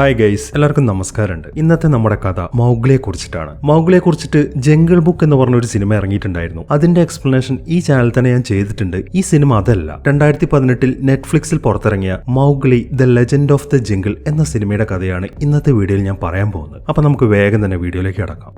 Hi guys എല്ലാവർക്കും നമസ്കാരമുണ്ട്. ഇന്നത്തെ നമ്മുടെ കഥ മൗഗ്ലിയെ കുറിച്ചിട്ടാണ്. മൗഗ്ലിയെ കുറിച്ചിട്ട് ജംഗിൾ ബുക്ക് എന്ന് പറഞ്ഞ ഒരു സിനിമ ഇറങ്ങിയിട്ടുണ്ടായിരുന്നു. അതിന്റെ എക്സ്പ്ലനേഷൻ ഈ ചാനൽ തന്നെ ഞാൻ ചെയ്തിട്ടുണ്ട്. ഈ സിനിമ അതല്ല. രണ്ടായിരത്തി പതിനെട്ടിൽ നെറ്റ്ഫ്ലിക്സിൽ പുറത്തിറങ്ങിയ Mowgli the legend of the jungle എന്ന സിനിമയുടെ കഥയാണ് ഇന്നത്തെ വീഡിയോയിൽ ഞാൻ പറയാൻ പോകുന്നത്. അപ്പൊ നമുക്ക് വേഗം തന്നെ വീഡിയോയിലേക്ക് കടക്കാം.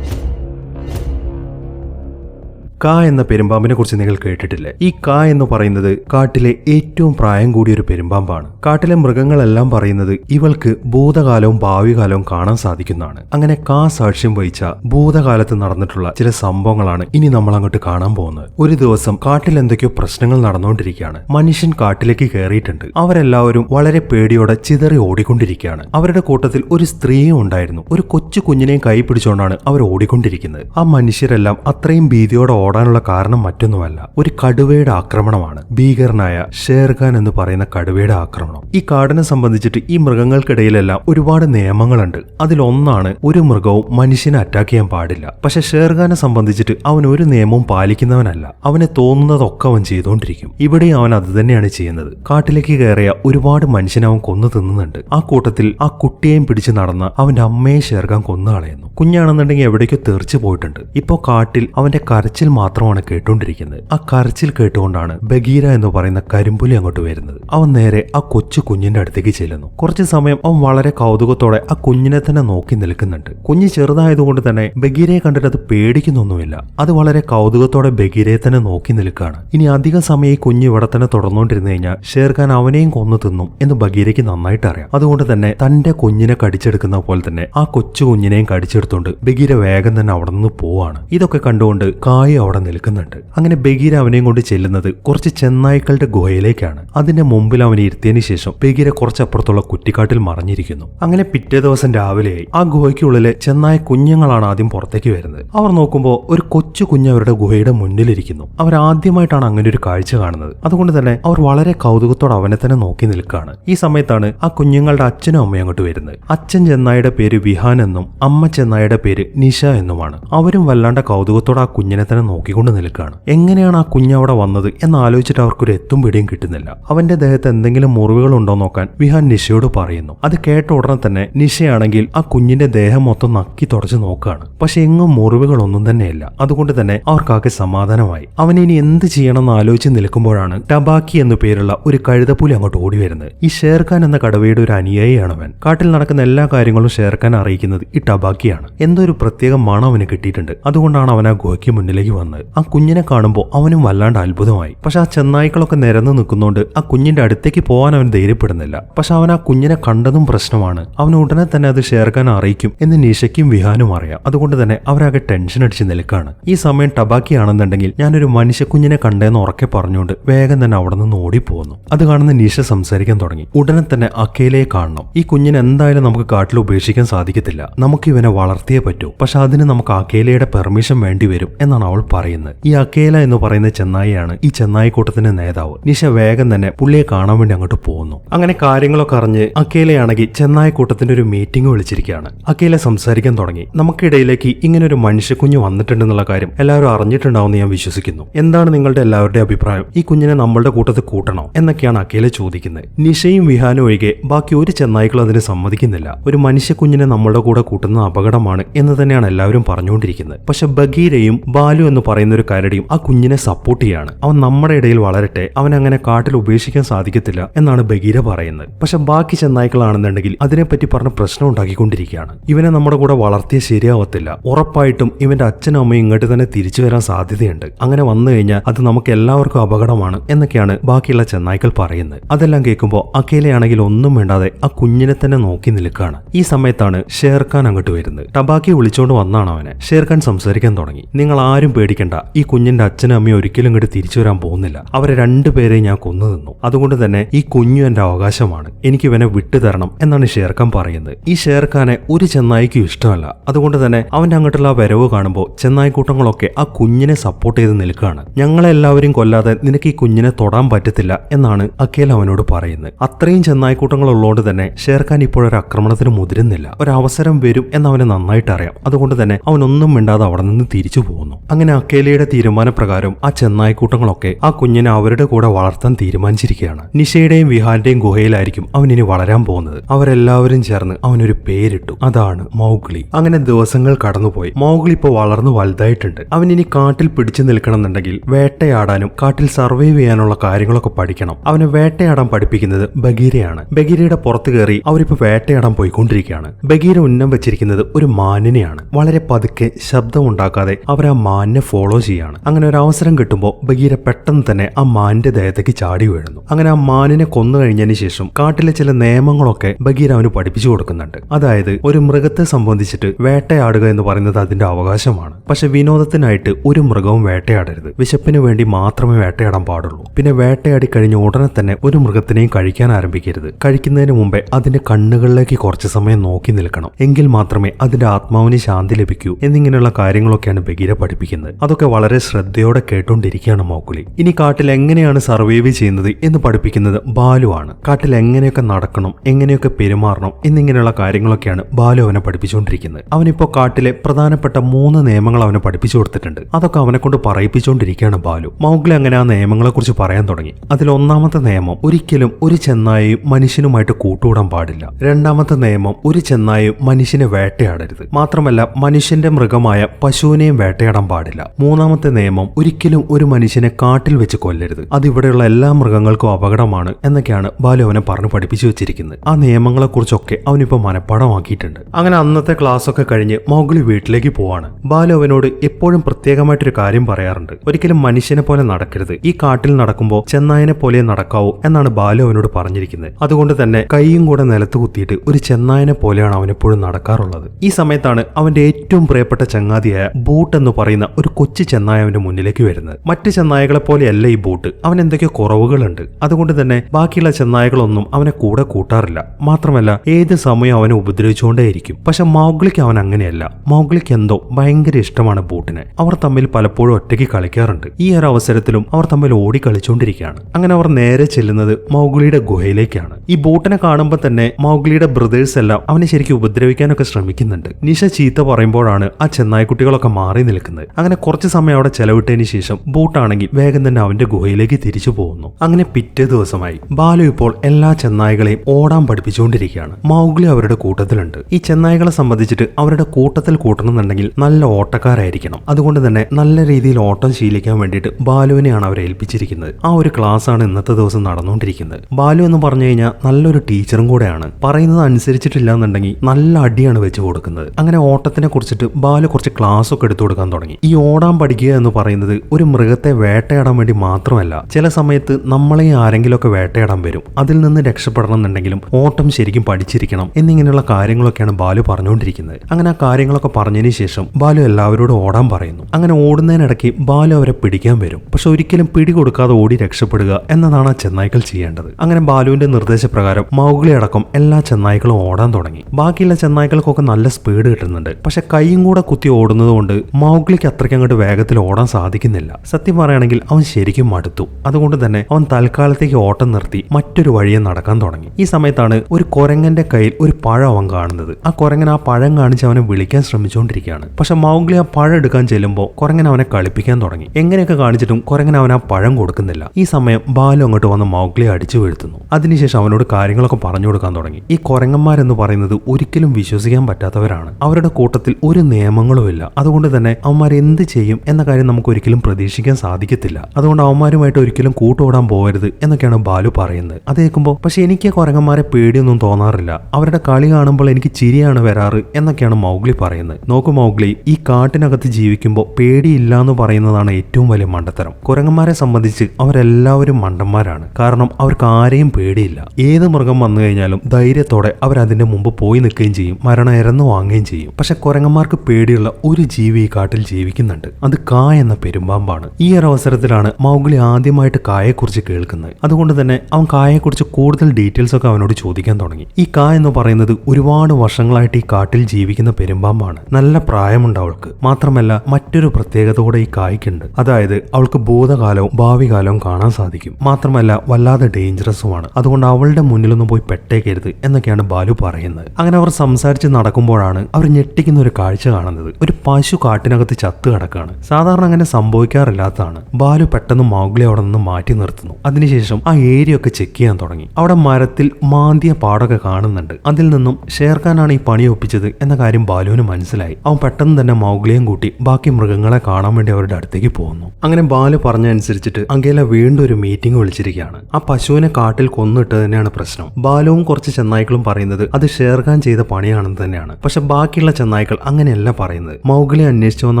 കാ എന്ന പെരുമ്പാമ്പിനെ കുറിച്ച് നിങ്ങൾ കേട്ടിട്ടില്ലേ? ഈ ക എന്ന് പറയുന്നത് കാട്ടിലെ ഏറ്റവും പ്രായം കൂടിയ ഒരു പെരുമ്പാമ്പാണ്. കാട്ടിലെ മൃഗങ്ങളെല്ലാം പറയുന്നത് ഇവൾക്ക് ഭൂതകാലവും ഭാവികാലവും കാണാൻ സാധിക്കുന്നതാണ്. അങ്ങനെ കാ സാക്ഷ്യം വഹിച്ച ഭൂതകാലത്ത് നടന്നിട്ടുള്ള ചില സംഭവങ്ങളാണ് ഇനി നമ്മൾ അങ്ങോട്ട് കാണാൻ പോകുന്നത്. ഒരു ദിവസം കാട്ടിൽ എന്തൊക്കെയോ പ്രശ്നങ്ങൾ നടന്നുകൊണ്ടിരിക്കുകയാണ്. മനുഷ്യൻ കാട്ടിലേക്ക് കയറിയിട്ടുണ്ട്. അവരെല്ലാവരും വളരെ പേടിയോടെ ചിതറി ഓടിക്കൊണ്ടിരിക്കുകയാണ്. അവരുടെ കൂട്ടത്തിൽ ഒരു സ്ത്രീയും ഉണ്ടായിരുന്നു. ഒരു കൊച്ചു കുഞ്ഞിനെയും കൈ പിടിച്ചുകൊണ്ടാണ് അവർ ഓടിക്കൊണ്ടിരിക്കുന്നത്. ആ മനുഷ്യരെല്ലാം അത്രയും ഭീതിയോടെ ഓടാനുള്ള കാരണം മറ്റൊന്നുമല്ല ഒരു കടുവയുടെ ആക്രമണമാണ്. ഭീകരനായ ഷേർഖാൻ എന്ന് പറയുന്ന കടുവയുടെ ആക്രമണം. ഈ കാടിനെ സംബന്ധിച്ചിട്ട് ഈ മൃഗങ്ങൾക്കിടയിലെല്ലാം ഒരുപാട് നിയമങ്ങളുണ്ട്. അതിലൊന്നാണ് ഒരു മൃഗവും മനുഷ്യനെ അറ്റാക്ക് ചെയ്യാൻ പാടില്ല. പക്ഷെ ഷേർഖാനെ സംബന്ധിച്ചിട്ട് അവൻ ഒരു നിയമവും പാലിക്കുന്നവനല്ല. അവനെ തോന്നുന്നതൊക്കെ അവൻ ചെയ്തുകൊണ്ടിരിക്കും. ഇവിടെ അവൻ അത് തന്നെയാണ് ചെയ്യുന്നത്. കാട്ടിലേക്ക് കയറിയ ഒരുപാട് മനുഷ്യനെ അവൻ കൊന്നു തിന്നുന്നുണ്ട്. ആ കൂട്ടത്തിൽ ആ കുട്ടിയെയും പിടിച്ച് നടന്ന അവന്റെ അമ്മയെ ഷേർഖാൻ കൊന്നു കളയുന്നു കുഞ്ഞാണെന്നുണ്ടെങ്കിൽ എവിടേക്കോ തെറിച്ചു പോയിട്ടുണ്ട്. ഇപ്പോ കാട്ടിൽ അവന്റെ കരച്ചിൽ മാത്രമാണ് കേട്ടുകൊണ്ടിരിക്കുന്നത് ആ കരച്ചിൽ കേട്ടുകൊണ്ടാണ് ബഗീര എന്ന് പറയുന്ന കരിമ്പുലി അങ്ങോട്ട് വരുന്നത്. അവൻ നേരെ ആ കൊച്ചു കുഞ്ഞിന്റെ അടുത്തേക്ക് ചെല്ലുന്നു. കുറച്ച് സമയം അവൻ വളരെ കൗതുകത്തോടെ ആ കുഞ്ഞിനെ തന്നെ നോക്കി നിൽക്കുന്നുണ്ട്. കുഞ്ഞ് ചെറുതായതുകൊണ്ട് തന്നെ ബഗീരയെ കണ്ടിട്ട് അത് പേടിക്കുന്നൊന്നുമില്ല. അത് വളരെ കൗതുകത്തോടെ ബഗീരയെ തന്നെ നോക്കി നിൽക്കുകയാണ്. ഇനി അധികം സമയം ഈ കുഞ്ഞ് ഇവിടെ തന്നെ തുടർന്നുകൊണ്ടിരുന്നു കഴിഞ്ഞാൽ ഷേർഖാൻ അവനെയും കൊന്നു തിന്നും എന്ന് ബഗീരയ്ക്ക് നന്നായിട്ട് അറിയാം. അതുകൊണ്ട് തന്നെ തന്റെ കുഞ്ഞിനെ കടിച്ചെടുക്കുന്ന പോലെ തന്നെ ആ കൊച്ചു കുഞ്ഞിനെയും കടിച്ചെടുത്തുകൊണ്ട് ബഗീര വേഗം തന്നെ അവിടെ നിന്ന് പോവാണ്. ഇതൊക്കെ കണ്ടുകൊണ്ട് കായ് അവിടെ നിൽക്കുന്നുണ്ട്. അങ്ങനെ ബഗീര അവനെയും കൊണ്ട് ചെല്ലുന്നത് കുറച്ച് ചെന്നായ്ക്കളുടെ ഗുഹയിലേക്കാണ്. അതിന്റെ മുമ്പിൽ അവനെ ഇരുത്തിയതിന് ശേഷം ബഗീര കുറച്ചപ്പുറത്തുള്ള കുറ്റിക്കാട്ടിൽ മറഞ്ഞിരിക്കുന്നു. അങ്ങനെ പിറ്റേ ദിവസം രാവിലെ ആ ഗുഹയ്ക്കുള്ളിലെ ചെന്നായ കുഞ്ഞുങ്ങളാണ് ആദ്യം പുറത്തേക്ക് വരുന്നത്. അവർ നോക്കുമ്പോൾ ഒരു കൊച്ചു കുഞ്ഞ് അവരുടെ ഗുഹയുടെ മുന്നിലിരിക്കുന്നു. അവർ ആദ്യമായിട്ടാണ് അങ്ങനെ ഒരു കാഴ്ച കാണുന്നത്. അതുകൊണ്ട് തന്നെ അവർ വളരെ കൗതുകത്തോടെ അവനെ തന്നെ നോക്കി നിൽക്കുകയാണ്. ഈ സമയത്താണ് ആ കുഞ്ഞുങ്ങളുടെ അച്ഛനും അമ്മയും അങ്ങോട്ട് വരുന്നത്. അച്ഛൻ ചെന്നായുടെ പേര് വിഹാൻ എന്നും അമ്മ ചെന്നായുടെ പേര് നിഷ എന്നുമാണ്. അവരും വല്ലാണ്ട കൗതുകത്തോടെ ആ കുഞ്ഞിനെ തന്നെ നോക്കിക്കൊണ്ട് നിൽക്കുകയാണ് എങ്ങനെയാണ് ആ കുഞ്ഞ് അവിടെ വന്നത് എന്ന് ആലോചിച്ചിട്ട് അവർക്കൊരു എത്തും പിടിയും കിട്ടുന്നില്ല. അവന്റെ ദേഹത്ത് എന്തെങ്കിലും മുറിവുകൾ ഉണ്ടോ നോക്കാൻ വിഹാൻ നിഷയോട് പറയുന്നു. അത് കേട്ട ഉടനെ തന്നെ നിഷയാണെങ്കിൽ ആ കുഞ്ഞിന്റെ ദേഹം മൊത്തം നക്കി തുടച്ച് നോക്കുകയാണ് പക്ഷെ എങ്ങും മുറിവുകളൊന്നും തന്നെയില്ല. അതുകൊണ്ട് തന്നെ അവർക്കാകെ സമാധാനമായി. അവൻ ഇനി എന്ത് ചെയ്യണമെന്ന് ആലോചിച്ച് നിൽക്കുമ്പോഴാണ് ടബാക്കി എന്നു പേരുള്ള ഒരു കഴുതപ്പുലി അങ്ങോട്ട് ഓടി വരുന്നത് ഈ ഷേർഖാൻ എന്ന കടവയുടെ ഒരു അനുയായിയാണ് അവൻ. കാട്ടിൽ നടക്കുന്ന എല്ലാ കാര്യങ്ങളും ഷേർഖാൻ അറിയിക്കുന്നത് ഈ ടബാക്കിയാണ്. എന്തോ ഒരു പ്രത്യേക മണം അവന് കിട്ടിയിട്ടുണ്ട്. അതുകൊണ്ടാണ് അവൻ ആ ഗുഹയ്ക്ക് മുന്നിലേക്ക് വന്നത്. ആ കുഞ്ഞിനെ കാണുമ്പോൾ അവനും വല്ലാണ്ട് അത്ഭുതമായി. പക്ഷെ ആ ചെന്നായ്ക്കളൊക്കെ നിരന്നു നിൽക്കുന്നോണ്ട് ആ കുഞ്ഞിന്റെ അടുത്തേക്ക് പോകാൻ അവൻ ധൈര്യപ്പെടുന്നില്ല. പക്ഷെ അവൻ ആ കുഞ്ഞിനെ കണ്ടതും പ്രശ്നമാണ്. അവൻ ഉടനെ തന്നെ അത് ഷേർഖാൻ അറിയിക്കും എന്ന് നിഷയ്ക്കും വിഹാനും അറിയാം. അതുകൊണ്ട് തന്നെ അവരാകെ ടെൻഷൻ അടിച്ച് നിൽക്കാണ്. ഈ സമയം ടബാക്കി ആണെന്നുണ്ടെങ്കിൽ ഞാനൊരു മനുഷ്യക്കുഞ്ഞിനെ കണ്ടേന്ന് ഉറക്കെ പറഞ്ഞുകൊണ്ട് വേഗം തന്നെ അവിടെ നിന്ന് ഓടിപ്പോകുന്നു അത് കാണുന്ന നിഷ സംസാരിക്കാൻ തുടങ്ങി. ഉടനെ തന്നെ അക്കേലയെ കാണണം. ഈ കുഞ്ഞിനെ എന്തായാലും നമുക്ക് കാട്ടിൽ ഉപേക്ഷിക്കാൻ സാധിക്കത്തില്ല. നമുക്ക് ഇവനെ വളർത്തിയേ പറ്റൂ. പക്ഷെ അതിന് നമുക്ക് അക്കേലയുടെ പെർമിഷൻ വേണ്ടി വരും എന്നാണ് അവൾ പറയുന്നത്. ഈ അക്കേല എന്ന് പറയുന്ന ചെന്നായിയാണ് ഈ ചെന്നായിക്കൂട്ടത്തിന്റെ നേതാവ്. നിഷ വേഗം തന്നെ പുള്ളിയെ കാണാൻ വേണ്ടി അങ്ങോട്ട് പോകുന്നു. അങ്ങനെ കാര്യങ്ങളൊക്കെ അറിഞ്ഞ് അക്കേലയാണെങ്കിൽ ചെന്നായിക്കൂട്ടത്തിന്റെ ഒരു മീറ്റിംഗ് വിളിച്ചിരിക്കുകയാണ്. അക്കേല സംസാരിക്കാൻ തുടങ്ങി. നമുക്കിടയിലേക്ക് ഇങ്ങനെ ഒരു മനുഷ്യക്കുഞ്ഞ് വന്നിട്ടുണ്ടെന്നുള്ള കാര്യം എല്ലാവരും അറിഞ്ഞിട്ടുണ്ടാവുമെന്ന് ഞാൻ വിശ്വസിക്കുന്നു. എന്താണ് നിങ്ങളുടെ എല്ലാവരുടെ അഭിപ്രായം? ഈ കുഞ്ഞിനെ നമ്മളുടെ കൂട്ടത്തിൽ കൂട്ടണോ? എന്നൊക്കെയാണ് അക്കേല ചോദിക്കുന്നത്. നിഷയും വിഹാനും ഒഴികെ ബാക്കി ഒരു ചെന്നായിക്കളും അതിന് സമ്മതിക്കുന്നില്ല. ഒരു മനുഷ്യക്കുഞ്ഞിനെ നമ്മളുടെ കൂടെ കൂട്ടുന്ന അപകടമാണ് എന്ന് തന്നെയാണ് എല്ലാവരും പറഞ്ഞുകൊണ്ടിരിക്കുന്നത്. പക്ഷെ ബഗീരയും ബാലു എന്ന് പറയുന്ന ഒരു കരടിയും ആ കുഞ്ഞിനെ സപ്പോർട്ട് ചെയ്യാണ്. അവൻ നമ്മുടെ ഇടയിൽ വളരട്ടെ അവൻ അങ്ങനെ കാട്ടിൽ ഉപേക്ഷിക്കാൻ സാധിക്കത്തില്ല എന്നാണ് ബഗീര പറയുന്നത്. പക്ഷെ ബാക്കി ചെന്നായ്ക്കളാണെന്നുണ്ടെങ്കിൽ അതിനെപ്പറ്റി പറഞ്ഞ പ്രശ്നം ഉണ്ടാക്കിക്കൊണ്ടിരിക്കുകയാണ്. ഇവനെ നമ്മുടെ കൂടെ വളർത്തിയ ശരിയാവത്തില്ല. ഉറപ്പായിട്ടും ഇവന്റെ അച്ഛനും അമ്മയും ഇങ്ങോട്ട് തന്നെ തിരിച്ചു വരാൻ സാധ്യതയുണ്ട്. അങ്ങനെ വന്നു കഴിഞ്ഞാൽ അത് നമുക്ക് എല്ലാവർക്കും അപകടമാണ് എന്നൊക്കെയാണ് ബാക്കിയുള്ള ചെന്നായ്ക്കൾ പറയുന്നത്. അതെല്ലാം കേൾക്കുമ്പോൾ അക്കേലയാണെങ്കിൽ ഒന്നും വേണ്ടാതെ ആ കുഞ്ഞിനെ തന്നെ നോക്കി നിൽക്കുകയാണ്. ഈ സമയത്താണ് ഷേർഖാൻ അങ്ങോട്ട് വരുന്നത്. ടബാക്കി വിളിച്ചോണ്ട് വന്നാണ് അവനെ. ഷേർഖാൻ സംസാരിക്കാൻ തുടങ്ങി. നിങ്ങൾ ആരും പേടിക്കണ്ട. ഈ കുഞ്ഞിന്റെ അച്ഛനും അമ്മയും ഒരിക്കലും ഇങ്ങോട്ട് തിരിച്ചു വരാൻ പോകുന്നില്ല. അവരെ രണ്ടുപേരെയും ഞാൻ കൊന്നു നിന്നു. അതുകൊണ്ട് തന്നെ ഈ കുഞ്ഞു എന്റെ അവകാശമാണ്. എനിക്ക് ഇവനെ വിട്ടുതരണം എന്നാണ് ഷേർഖാൻ പറയുന്നത്. ഈ ഷേർഖാനെ ഒരു ചെന്നായിക്കും ഇഷ്ടമല്ല. അതുകൊണ്ട് തന്നെ അവന്റെ അങ്ങോട്ടുള്ള വരവ് കാണുമ്പോൾ ചെന്നായിക്കൂട്ടങ്ങളൊക്കെ ആ കുഞ്ഞിനെ സപ്പോർട്ട് ചെയ്ത് നിൽക്കുകയാണ്. ഞങ്ങളെല്ലാവരും കൊല്ലാതെ നിനക്ക് ഈ കുഞ്ഞിനെ തൊടാൻ പറ്റത്തില്ല എന്നാണ് അക്കേൽ അവനോട് പറയുന്നത്. അത്രയും ചെന്നായിക്കൂട്ടങ്ങൾ ഉള്ളതുകൊണ്ട് തന്നെ ഷേർഖാൻ ഇപ്പോഴൊരു ആക്രമണത്തിന് മുതിരുന്നില്ല. ഒരവസരം വരും അവനെ നന്നായിട്ട് അറിയാം. അതുകൊണ്ട് തന്നെ അവനൊന്നും മിണ്ടാതെ അവിടെ നിന്ന് തിരിച്ചു പോകുന്നു. അങ്ങനെ അക്കേലയുടെ തീരുമാനപ്രകാരം ആ ചെന്നായിക്കൂട്ടങ്ങളൊക്കെ ആ കുഞ്ഞിനെ അവരുടെ കൂടെ വളർത്താൻ തീരുമാനിച്ചിരിക്കുകയാണ്. നിഷയുടെയും വിഹാന്റെയും ഗുഹയിലായിരിക്കും ഇനി വളരാൻ പോകുന്നത്. അവരെല്ലാവരും ചേർന്ന് അവനൊരു പേരിട്ടു. അതാണ് മൗഗ്ലി. അങ്ങനെ ദിവസങ്ങൾ കടന്നുപോയി. മൗഗ്ലി ഇപ്പോൾ വളർന്നു വലുതായിട്ടുണ്ട്. അവൻ ഇനി കാട്ടിൽ പിടിച്ചു നിൽക്കണമെന്നുണ്ടെങ്കിൽ വേട്ടയാടാനും കാട്ടിൽ സർവൈവ് ചെയ്യാനുള്ള കാര്യങ്ങളൊക്കെ പഠിക്കണം. അവനെ വേട്ടയാടാൻ പഠിപ്പിക്കുന്നത് ബഗീരയാണ്. ബഗീരയുടെ പുറത്ത് കയറി അവരിപ്പോ വേട്ടയാടാൻ പോയിക്കൊണ്ടിരിക്കുകയാണ്. ബഗീര ഉന്നം വെച്ചിരിക്കുന്നത് ഒരു മാനിനെയാണ്. വളരെ പതുക്കെ ശബ്ദം ഉണ്ടാക്കാതെ അവർ ആ മാനിനെ ഫോളോ ചെയ്യാണ്. അങ്ങനെ ഒരു അവസരം കിട്ടുമ്പോൾ ബഗീര പെട്ടെന്ന് തന്നെ ആ മാനിന്റെ ദേഹത്തേക്ക് ചാടി വീഴുന്നു. അങ്ങനെ ആ മാനിനെ കൊന്നു കഴിഞ്ഞതിന് ശേഷം കാട്ടിലെ ചില നിയമങ്ങളൊക്കെ ബഗീര അവന് പഠിപ്പിച്ചു കൊടുക്കുന്നുണ്ട്. അതായത് ഒരു മൃഗത്തെ സംബന്ധിച്ചിട്ട് വേട്ടയാടുക എന്ന് പറയുന്നത് അതിന്റെ അവകാശമാണ്. പക്ഷെ വിനോദത്തിനായിട്ട് ഒരു മൃഗവും വേട്ടയാടരുത്. വിശപ്പിന് വേണ്ടി മാത്രമേ വേട്ടയാടാൻ പാടുള്ളൂ. പിന്നെ വേട്ടയാടി കഴിഞ്ഞ ഉടനെ തന്നെ ഒരു മൃഗത്തിനെയും കഴിക്കാൻ ആരംഭിക്കരുത്. കഴിക്കുന്നതിന് മുമ്പേ അതിന്റെ കണ്ണുകളിലേക്ക് കുറച്ച് സമയം നോക്കി നിൽക്കണം. എങ്കിൽ മാത്രമേ അതിന്റെ ആത്മാവിന് ശാന്തി ലഭിക്കൂ എന്നിങ്ങനെയുള്ള കാര്യങ്ങളൊക്കെയാണ് ബഗീര പഠിപ്പിക്കുന്നത്. അതൊക്കെ വളരെ ശ്രദ്ധയോടെ കേട്ടുകൊണ്ടിരിക്കുകയാണ് മോക്കുലി. ഇനി കാട്ടിൽ എങ്ങനെയാണ് സർവൈവ് ചെയ്യുന്നത് എന്ന് പഠിപ്പിക്കുന്നത് ബാലു ആണ്. കാട്ടിൽ എങ്ങനെയൊക്കെ നടക്കണം എങ്ങനെയൊക്കെ പെരുമാറണം എന്നിങ്ങനെയുള്ള കാര്യങ്ങളൊക്കെയാണ് ബാലു അവനെ പഠിപ്പിച്ചുകൊണ്ടിരിക്കുന്നത് അവനിപ്പോ കാട്ടിലെ പ്രധാനപ്പെട്ട മൂന്ന് നിയമങ്ങൾ അവനെ പഠിപ്പിച്ചു കൊടുത്തിട്ടുണ്ട്. അതൊക്കെ അവനെ കൊണ്ട് പറയിപ്പിച്ചുകൊണ്ടിരിക്കുകയാണ് ബാലു. മൗഗ്ലി അങ്ങനെ ആ നിയമങ്ങളെ കുറിച്ച് പറയാൻ തുടങ്ങി. അതിൽ ഒന്നാമത്തെ നിയമം ഒരിക്കലും ഒരു ചെന്നായയും മനുഷ്യനുമായിട്ട് കൂട്ടുകൂടാൻ പാടില്ല. രണ്ടാമത്തെ നിയമം ഒരു ചെന്നായയും മനുഷ്യനെ വേട്ടയാടരുത്. മാത്രമല്ല മനുഷ്യന്റെ മൃഗമായ പശുവിനെയും വേട്ടയാടാൻ പാടില്ല. മൂന്നാമത്തെ നിയമം ഒരിക്കലും ഒരു മനുഷ്യനെ കാട്ടിൽ വെച്ച് കൊല്ലരുത്. അതിവിടെയുള്ള എല്ലാ മൃഗങ്ങൾക്കും അപകടമാണ് എന്നൊക്കെയാണ് ബാലു അവനെ പറഞ്ഞു പഠിപ്പിച്ചു വെച്ചിരിക്കുന്നത്. ആ നിയമങ്ങളെക്കുറിച്ചൊക്കെ കുറിച്ചൊക്കെ അവനിപ്പോ മനഃപ്പാടമാക്കിയിട്ടുണ്ട്. അങ്ങനെ അന്നത്തെ ക്ലാസ് ഒക്കെ കഴിഞ്ഞ് മൗഗ്ലി വീട്ടിലേക്ക് പോവാണ്. ബാലു അവനോട് എപ്പോഴും പ്രത്യേകമായിട്ടൊരു കാര്യം പറയാറുണ്ട്. ഒരിക്കലും മനുഷ്യനെ പോലെ നടക്കരുത്. ഈ കാട്ടിൽ നടക്കുമ്പോൾ ചെന്നായനെ പോലെ നടക്കാവൂ എന്നാണ് ബാലു അവനോട് പറഞ്ഞിരിക്കുന്നത്. അതുകൊണ്ട് തന്നെ കൈയും കൂടെ നിലത്ത് കുത്തിയിട്ട് ഒരു ചെന്നായനെ പോലെയാണ് അവനെപ്പോഴും നടക്കാറുള്ളത്. ഈ സമയത്താണ് അവന്റെ ഏറ്റവും പ്രിയപ്പെട്ട ചങ്ങാതിയായ ബൂട്ട് എന്ന് പറയുന്ന ഒരു കൊച്ചു ചെന്നായ അവന്റെ മുന്നിലേക്ക് വരുന്നത്. മറ്റ് ചെന്നായകളെ പോലെയല്ല ഈ ബോട്ട്. അവൻ എന്തൊക്കെയോ കുറവുകളുണ്ട്. അതുകൊണ്ട് തന്നെ ബാക്കിയുള്ള ചെന്നായകളൊന്നും അവനെ കൂടെ കൂട്ടാറില്ല. മാത്രമല്ല ഏത് സമയം അവനെ ഉപദ്രവിച്ചുകൊണ്ടേയിരിക്കും. പക്ഷെ മൗഗ്ലിക്ക് അവൻ അങ്ങനെയല്ല. മൗഗ്ലിക്ക് എന്തോ ഭയങ്കര ഇഷ്ടമാണ് ബൂട്ടിനെ. അവർ തമ്മിൽ പലപ്പോഴും ഒറ്റയ്ക്ക് കളിക്കാറുണ്ട്. ഈ ഒരു അവസരത്തിലും അവർ തമ്മിൽ ഓടി കളിച്ചുകൊണ്ടിരിക്കുകയാണ്. അങ്ങനെ അവർ നേരെ ചെല്ലുന്നത് മൗഗ്ലിയുടെ ഗുഹയിലേക്കാണ്. ഈ ബോട്ടിനെ കാണുമ്പോൾ തന്നെ മൗഗ്ലിയുടെ ബ്രദേഴ്സ് എല്ലാം അവനെ ശരിക്കും ഉപദ്രവിക്കാനൊക്കെ ശ്രമിക്കുന്നുണ്ട്. നിഷ ചീത്ത പറയുമ്പോഴാണ് ആ ചെന്നായ്ക്കുട്ടികളൊക്കെ മാറി നിൽക്കുന്നത്. അങ്ങനെ കുറച്ച് സമയം അവിടെ ചെലവിട്ടതിന് ശേഷം ബൂട്ടാണെങ്കിൽ വേഗം തന്നെ അവന്റെ ഗുഹയിലേക്ക് തിരിച്ചു പോകുന്നു. അങ്ങനെ പിറ്റേ ദിവസമായി ബാലു ഇപ്പോൾ എല്ലാ ചെന്നായികളെയും ഓടാൻ പഠിപ്പിച്ചുകൊണ്ടിരിക്കുകയാണ്. മൗഗ്ലി അവരുടെ കൂട്ടത്തിലുണ്ട്. ഈ ചെന്നായികളെ സംബന്ധിച്ചിട്ട് അവരുടെ കൂട്ടത്തിൽ കൂട്ടണമെന്നുണ്ടെങ്കിൽ നല്ല ഓട്ടക്കാരായിരിക്കണം. അതുകൊണ്ട് തന്നെ നല്ല രീതിയിൽ ഓട്ടം ശീലിക്കാൻ വേണ്ടിയിട്ട് ബാലുവിനെയാണ് അവരെ ഏൽപ്പിച്ചിരിക്കുന്നത്. ആ ഒരു ക്ലാസ് ആണ് ഇന്നത്തെ ദിവസം നടന്നുകൊണ്ടിരിക്കുന്നത്. ബാലു എന്ന് പറഞ്ഞു കഴിഞ്ഞാൽ നല്ലൊരു ടീച്ചറും കൂടെയാണ്. പറയുന്നത് അനുസരിച്ചിട്ടില്ല എന്നുണ്ടെങ്കിൽ നല്ല അടിയാണ് വെച്ച് കൊടുക്കുന്നത്. അങ്ങനെ ഓട്ടത്തിനെ കുറിച്ചിട്ട് ബാലു കുറച്ച് ക്ലാസ് ഒക്കെ എടുത്തു കൊടുക്കാൻ തുടങ്ങി. ഈ ഓടാൻ പഠിക്കുക എന്ന് പറയുന്നത് ഒരു മൃഗത്തെ വേട്ടയാടാൻ വേണ്ടി മാത്രമല്ല. ചില സമയത്ത് നമ്മളെ ആരെങ്കിലുമൊക്കെ വേട്ടയാടാൻ വരും. അതിൽ നിന്ന് രക്ഷപ്പെടണം എന്നുണ്ടെങ്കിലും ഓട്ടം ശരിക്കും പഠിച്ചിരിക്കണം എന്നിങ്ങനെയുള്ള കാര്യങ്ങളൊക്കെയാണ് ബാലു പറഞ്ഞുകൊണ്ടിരിക്കുന്നത്. അങ്ങനെ ആ കാര്യങ്ങളൊക്കെ പറഞ്ഞതിന് ശേഷം ബാലു എല്ലാവരോടും ഓടാൻ പറയുന്നു. അങ്ങനെ ഓടുന്നതിനിടയ്ക്ക് ബാലു അവരെ പിടിക്കാൻ വരും. പക്ഷെ ഒരിക്കലും പിടി കൊടുക്കാതെ ഓടി രക്ഷപ്പെടുക എന്നതാണ് ആ ചെന്നായ്ക്കൾ ചെയ്യേണ്ടത്. അങ്ങനെ ബാലുവിന്റെ നിർദ്ദേശപ്രകാരം മൗഗ്ലി അടക്കം എല്ലാ ചെന്നായ്ക്കളും ഓടാൻ തുടങ്ങി. ബാക്കിയുള്ള ചെന്നായ്ക്കൾക്കൊക്കെ നല്ല സ്പീഡ് കിട്ടുന്നുണ്ട്. പക്ഷെ കൈയും കൂടെ കുത്തി ഓടുന്നത് കൊണ്ട് മൗഗ്ലിക്ക് അത്രയ്ക്ക് അങ്ങോട്ട് വേഗത്തിൽ ഓടാൻ സാധിക്കുന്നില്ല. സത്യം പറയുകയാണെങ്കിൽ അവൻ ശരിക്കും മടുത്തു. അതുകൊണ്ട് തന്നെ അവൻ തൽക്കാലത്തേക്ക് ഓട്ടം നിർത്തി മറ്റൊരു വഴിയെ നടക്കാൻ തുടങ്ങി. ഈ സമയത്താണ് ഒരു കുരങ്ങന്റെ കയ്യിൽ ഒരു പഴം അവൻ കാണുന്നത്. ആ കുരങ്ങൻ ആ പഴം കാണിച്ച് അവനെ വിളിക്കാൻ ശ്രമിച്ചുകൊണ്ടിരിക്കുകയാണ്. പക്ഷെ മൗഗ്ലി ആ പഴം എടുക്കാൻ ചെല്ലുമ്പോൾ കുരങ്ങൻ അവനെ കളിപ്പിക്കാൻ തുടങ്ങി. എങ്ങനെയൊക്കെ കാണിച്ചിട്ടും കുരങ്ങൻ അവൻ ആ പഴം കൊടുക്കുന്നില്ല. ഈ സമയം ബാലു അങ്ങോട്ട് വന്ന് മൗഗ്ലി അടിച്ചു വീഴ്ത്തുന്നു. അതിനുശേഷം അവനോട് കാര്യങ്ങളൊക്കെ പറഞ്ഞു കൊടുക്കാൻ തുടങ്ങി. ഈ കുരങ്ങന്മാരെന്ന് പറയുന്നത് ഒരിക്കലും വിശ്വസിക്കാൻ പറ്റാത്തവരാണ്. അവരുടെ കൂട്ടത്തിൽ ഒരു നിയമങ്ങളും ഇല്ല അതുകൊണ്ട് തന്നെ അവന്മാർ എന്ത് ചെയ്യും എന്ന കാര്യം നമുക്ക് ഒരിക്കലും പ്രതീക്ഷിക്കാൻ സാധിക്കത്തില്ല. അതുകൊണ്ട് അവന്മാരുമായിട്ട് ഒരിക്കലും കൂട്ടോടാൻ പോകരുത് എന്നൊക്കെയാണ് ബാലു പറയുന്നത്. അത് കേൾക്കുമ്പോൾ പക്ഷെ എനിക്ക് കുരങ്ങന്മാരെ പേടിയൊന്നും തോന്നാറില്ല. അവരുടെ കളി കാണുമ്പോൾ എനിക്ക് ചിരിയാണ് വരാറ് എന്നൊക്കെയാണ് മൗഗ്ലി പറയുന്നത്. നോക്കൂ മൗഗ്ലി ഈ കാട്ടിനകത്ത് ജീവിക്കുമ്പോൾ പേടിയില്ല എന്ന് പറയുന്നതാണ് ഏറ്റവും വലിയ മണ്ടത്തരം. കുരങ്ങന്മാരെ സംബന്ധിച്ച് അവരെല്ലാവരും മണ്ടന്മാരാണ്. കാരണം അവർക്ക് ആരെയും പേടിയില്ല. ഏത് മൃഗം വന്നു കഴിഞ്ഞാലും ധൈര്യത്തോടെ അവരതിന്റെ മുമ്പ് പോയി നിൽക്കുകയും ചെയ്യും. മരണം ഇരന്നു വാങ്ങുകയും ചെയ്യും. പക്ഷെ കുരങ്ങന്മാർക്ക് പേടിയുള്ള ഒരു ജീവി ഈ കാട്ടിൽ ജീവിക്കുന്നുണ്ട്. അത് കാ എന്ന പെരുമ്പാമ്പാണ്. ഈ ഒരു അവസരത്തിലാണ് മൗഗ്ലി ആദ്യമായിട്ട് കായെക്കുറിച്ച് കേൾക്കുന്നത്. അതുകൊണ്ട് തന്നെ അവൻ കായെക്കുറിച്ച് കൂടുതൽ ഡീറ്റെയിൽസ് ഒക്കെ അവനോട് ചോദിക്കാൻ തുടങ്ങി. ഈ കാ എന്ന് പറയുന്നത് ഒരുപാട് വർഷങ്ങളായിട്ട് ഈ കാട്ടിൽ ജീവിക്കുന്ന പെരുമ്പാമ്പാണ്. നല്ല പ്രായമുണ്ട് അവൾക്ക്. മാത്രമല്ല മറ്റൊരു പ്രത്യേകത കൂടെ ഈ കായ്ക്കുണ്ട്. അതായത് അവൾക്ക് ഭൂതകാലവും ഭാവി കാലവും കാണാൻ സാധിക്കും. മാത്രമല്ല വല്ലാതെ ഡേഞ്ചറസുമാണ്. അതുകൊണ്ട് അവളുടെ മുന്നിലൊന്നും പോയി പെട്ടേക്കരുത് എന്നൊക്കെയാണ് ബാലു പറയുന്നത്. അങ്ങനെ അവർ സംസാരിച്ച് നടക്കുമ്പോഴാണ് അവർ ഞെട്ടിക്കുന്ന ഒരു കാഴ്ച കാണുന്നത്. ഒരു പശു കാട്ടിനകത്ത് ചത്തു കിടക്കുക കിടക്കുകയാണ് സാധാരണ അങ്ങനെ സംഭവിക്കാറില്ലാത്തതാണ്. ബാലു പെട്ടെന്ന് മൗഗ്ലി അവിടെ നിന്ന് മാറ്റി നിർത്തുന്നു. അതിനുശേഷം ആ ഏരിയ ഒക്കെ ചെക്ക് ചെയ്യാൻ തുടങ്ങി. അവിടെ മരത്തിൽ മാന്തിയ പാടൊക്കെ കാണുന്നുണ്ട്. അതിൽ നിന്നും ഷേർഖാനാണ് ഈ പണി ഒപ്പിച്ചത് എന്ന കാര്യം ബാലുവിന് മനസ്സിലായി. അവൻ പെട്ടെന്ന് തന്നെ മൗഗ്ലിയും കൂട്ടി ബാക്കി മൃഗങ്ങളെ കാണാൻ വേണ്ടി അവരുടെ അടുത്തേക്ക് പോകുന്നു. അങ്ങനെ ബാലു പറഞ്ഞ അനുസരിച്ചിട്ട് അങ്കേല വീണ്ടും ഒരു മീറ്റിംഗ് വിളിച്ചിരിക്കുകയാണ്. ആ പശുവിനെ കാട്ടിൽ കൊന്നിട്ട് തന്നെയാണ് പ്രശ്നം. ബാലുവും കുറച്ച് ചെന്നായ്ക്കളും പറയുന്നത് അത് ഷേർഖാൻ ചെയ്ത പണിയാണെന്ന് തന്നെയാണ്. പക്ഷെ ബാക്കിയുള്ള ചെന്നായ്ക്കൾ അങ്ങനെയല്ല പറയുന്നത്. മൗഗ്ലി അന്വേഷിച്ചു വന്ന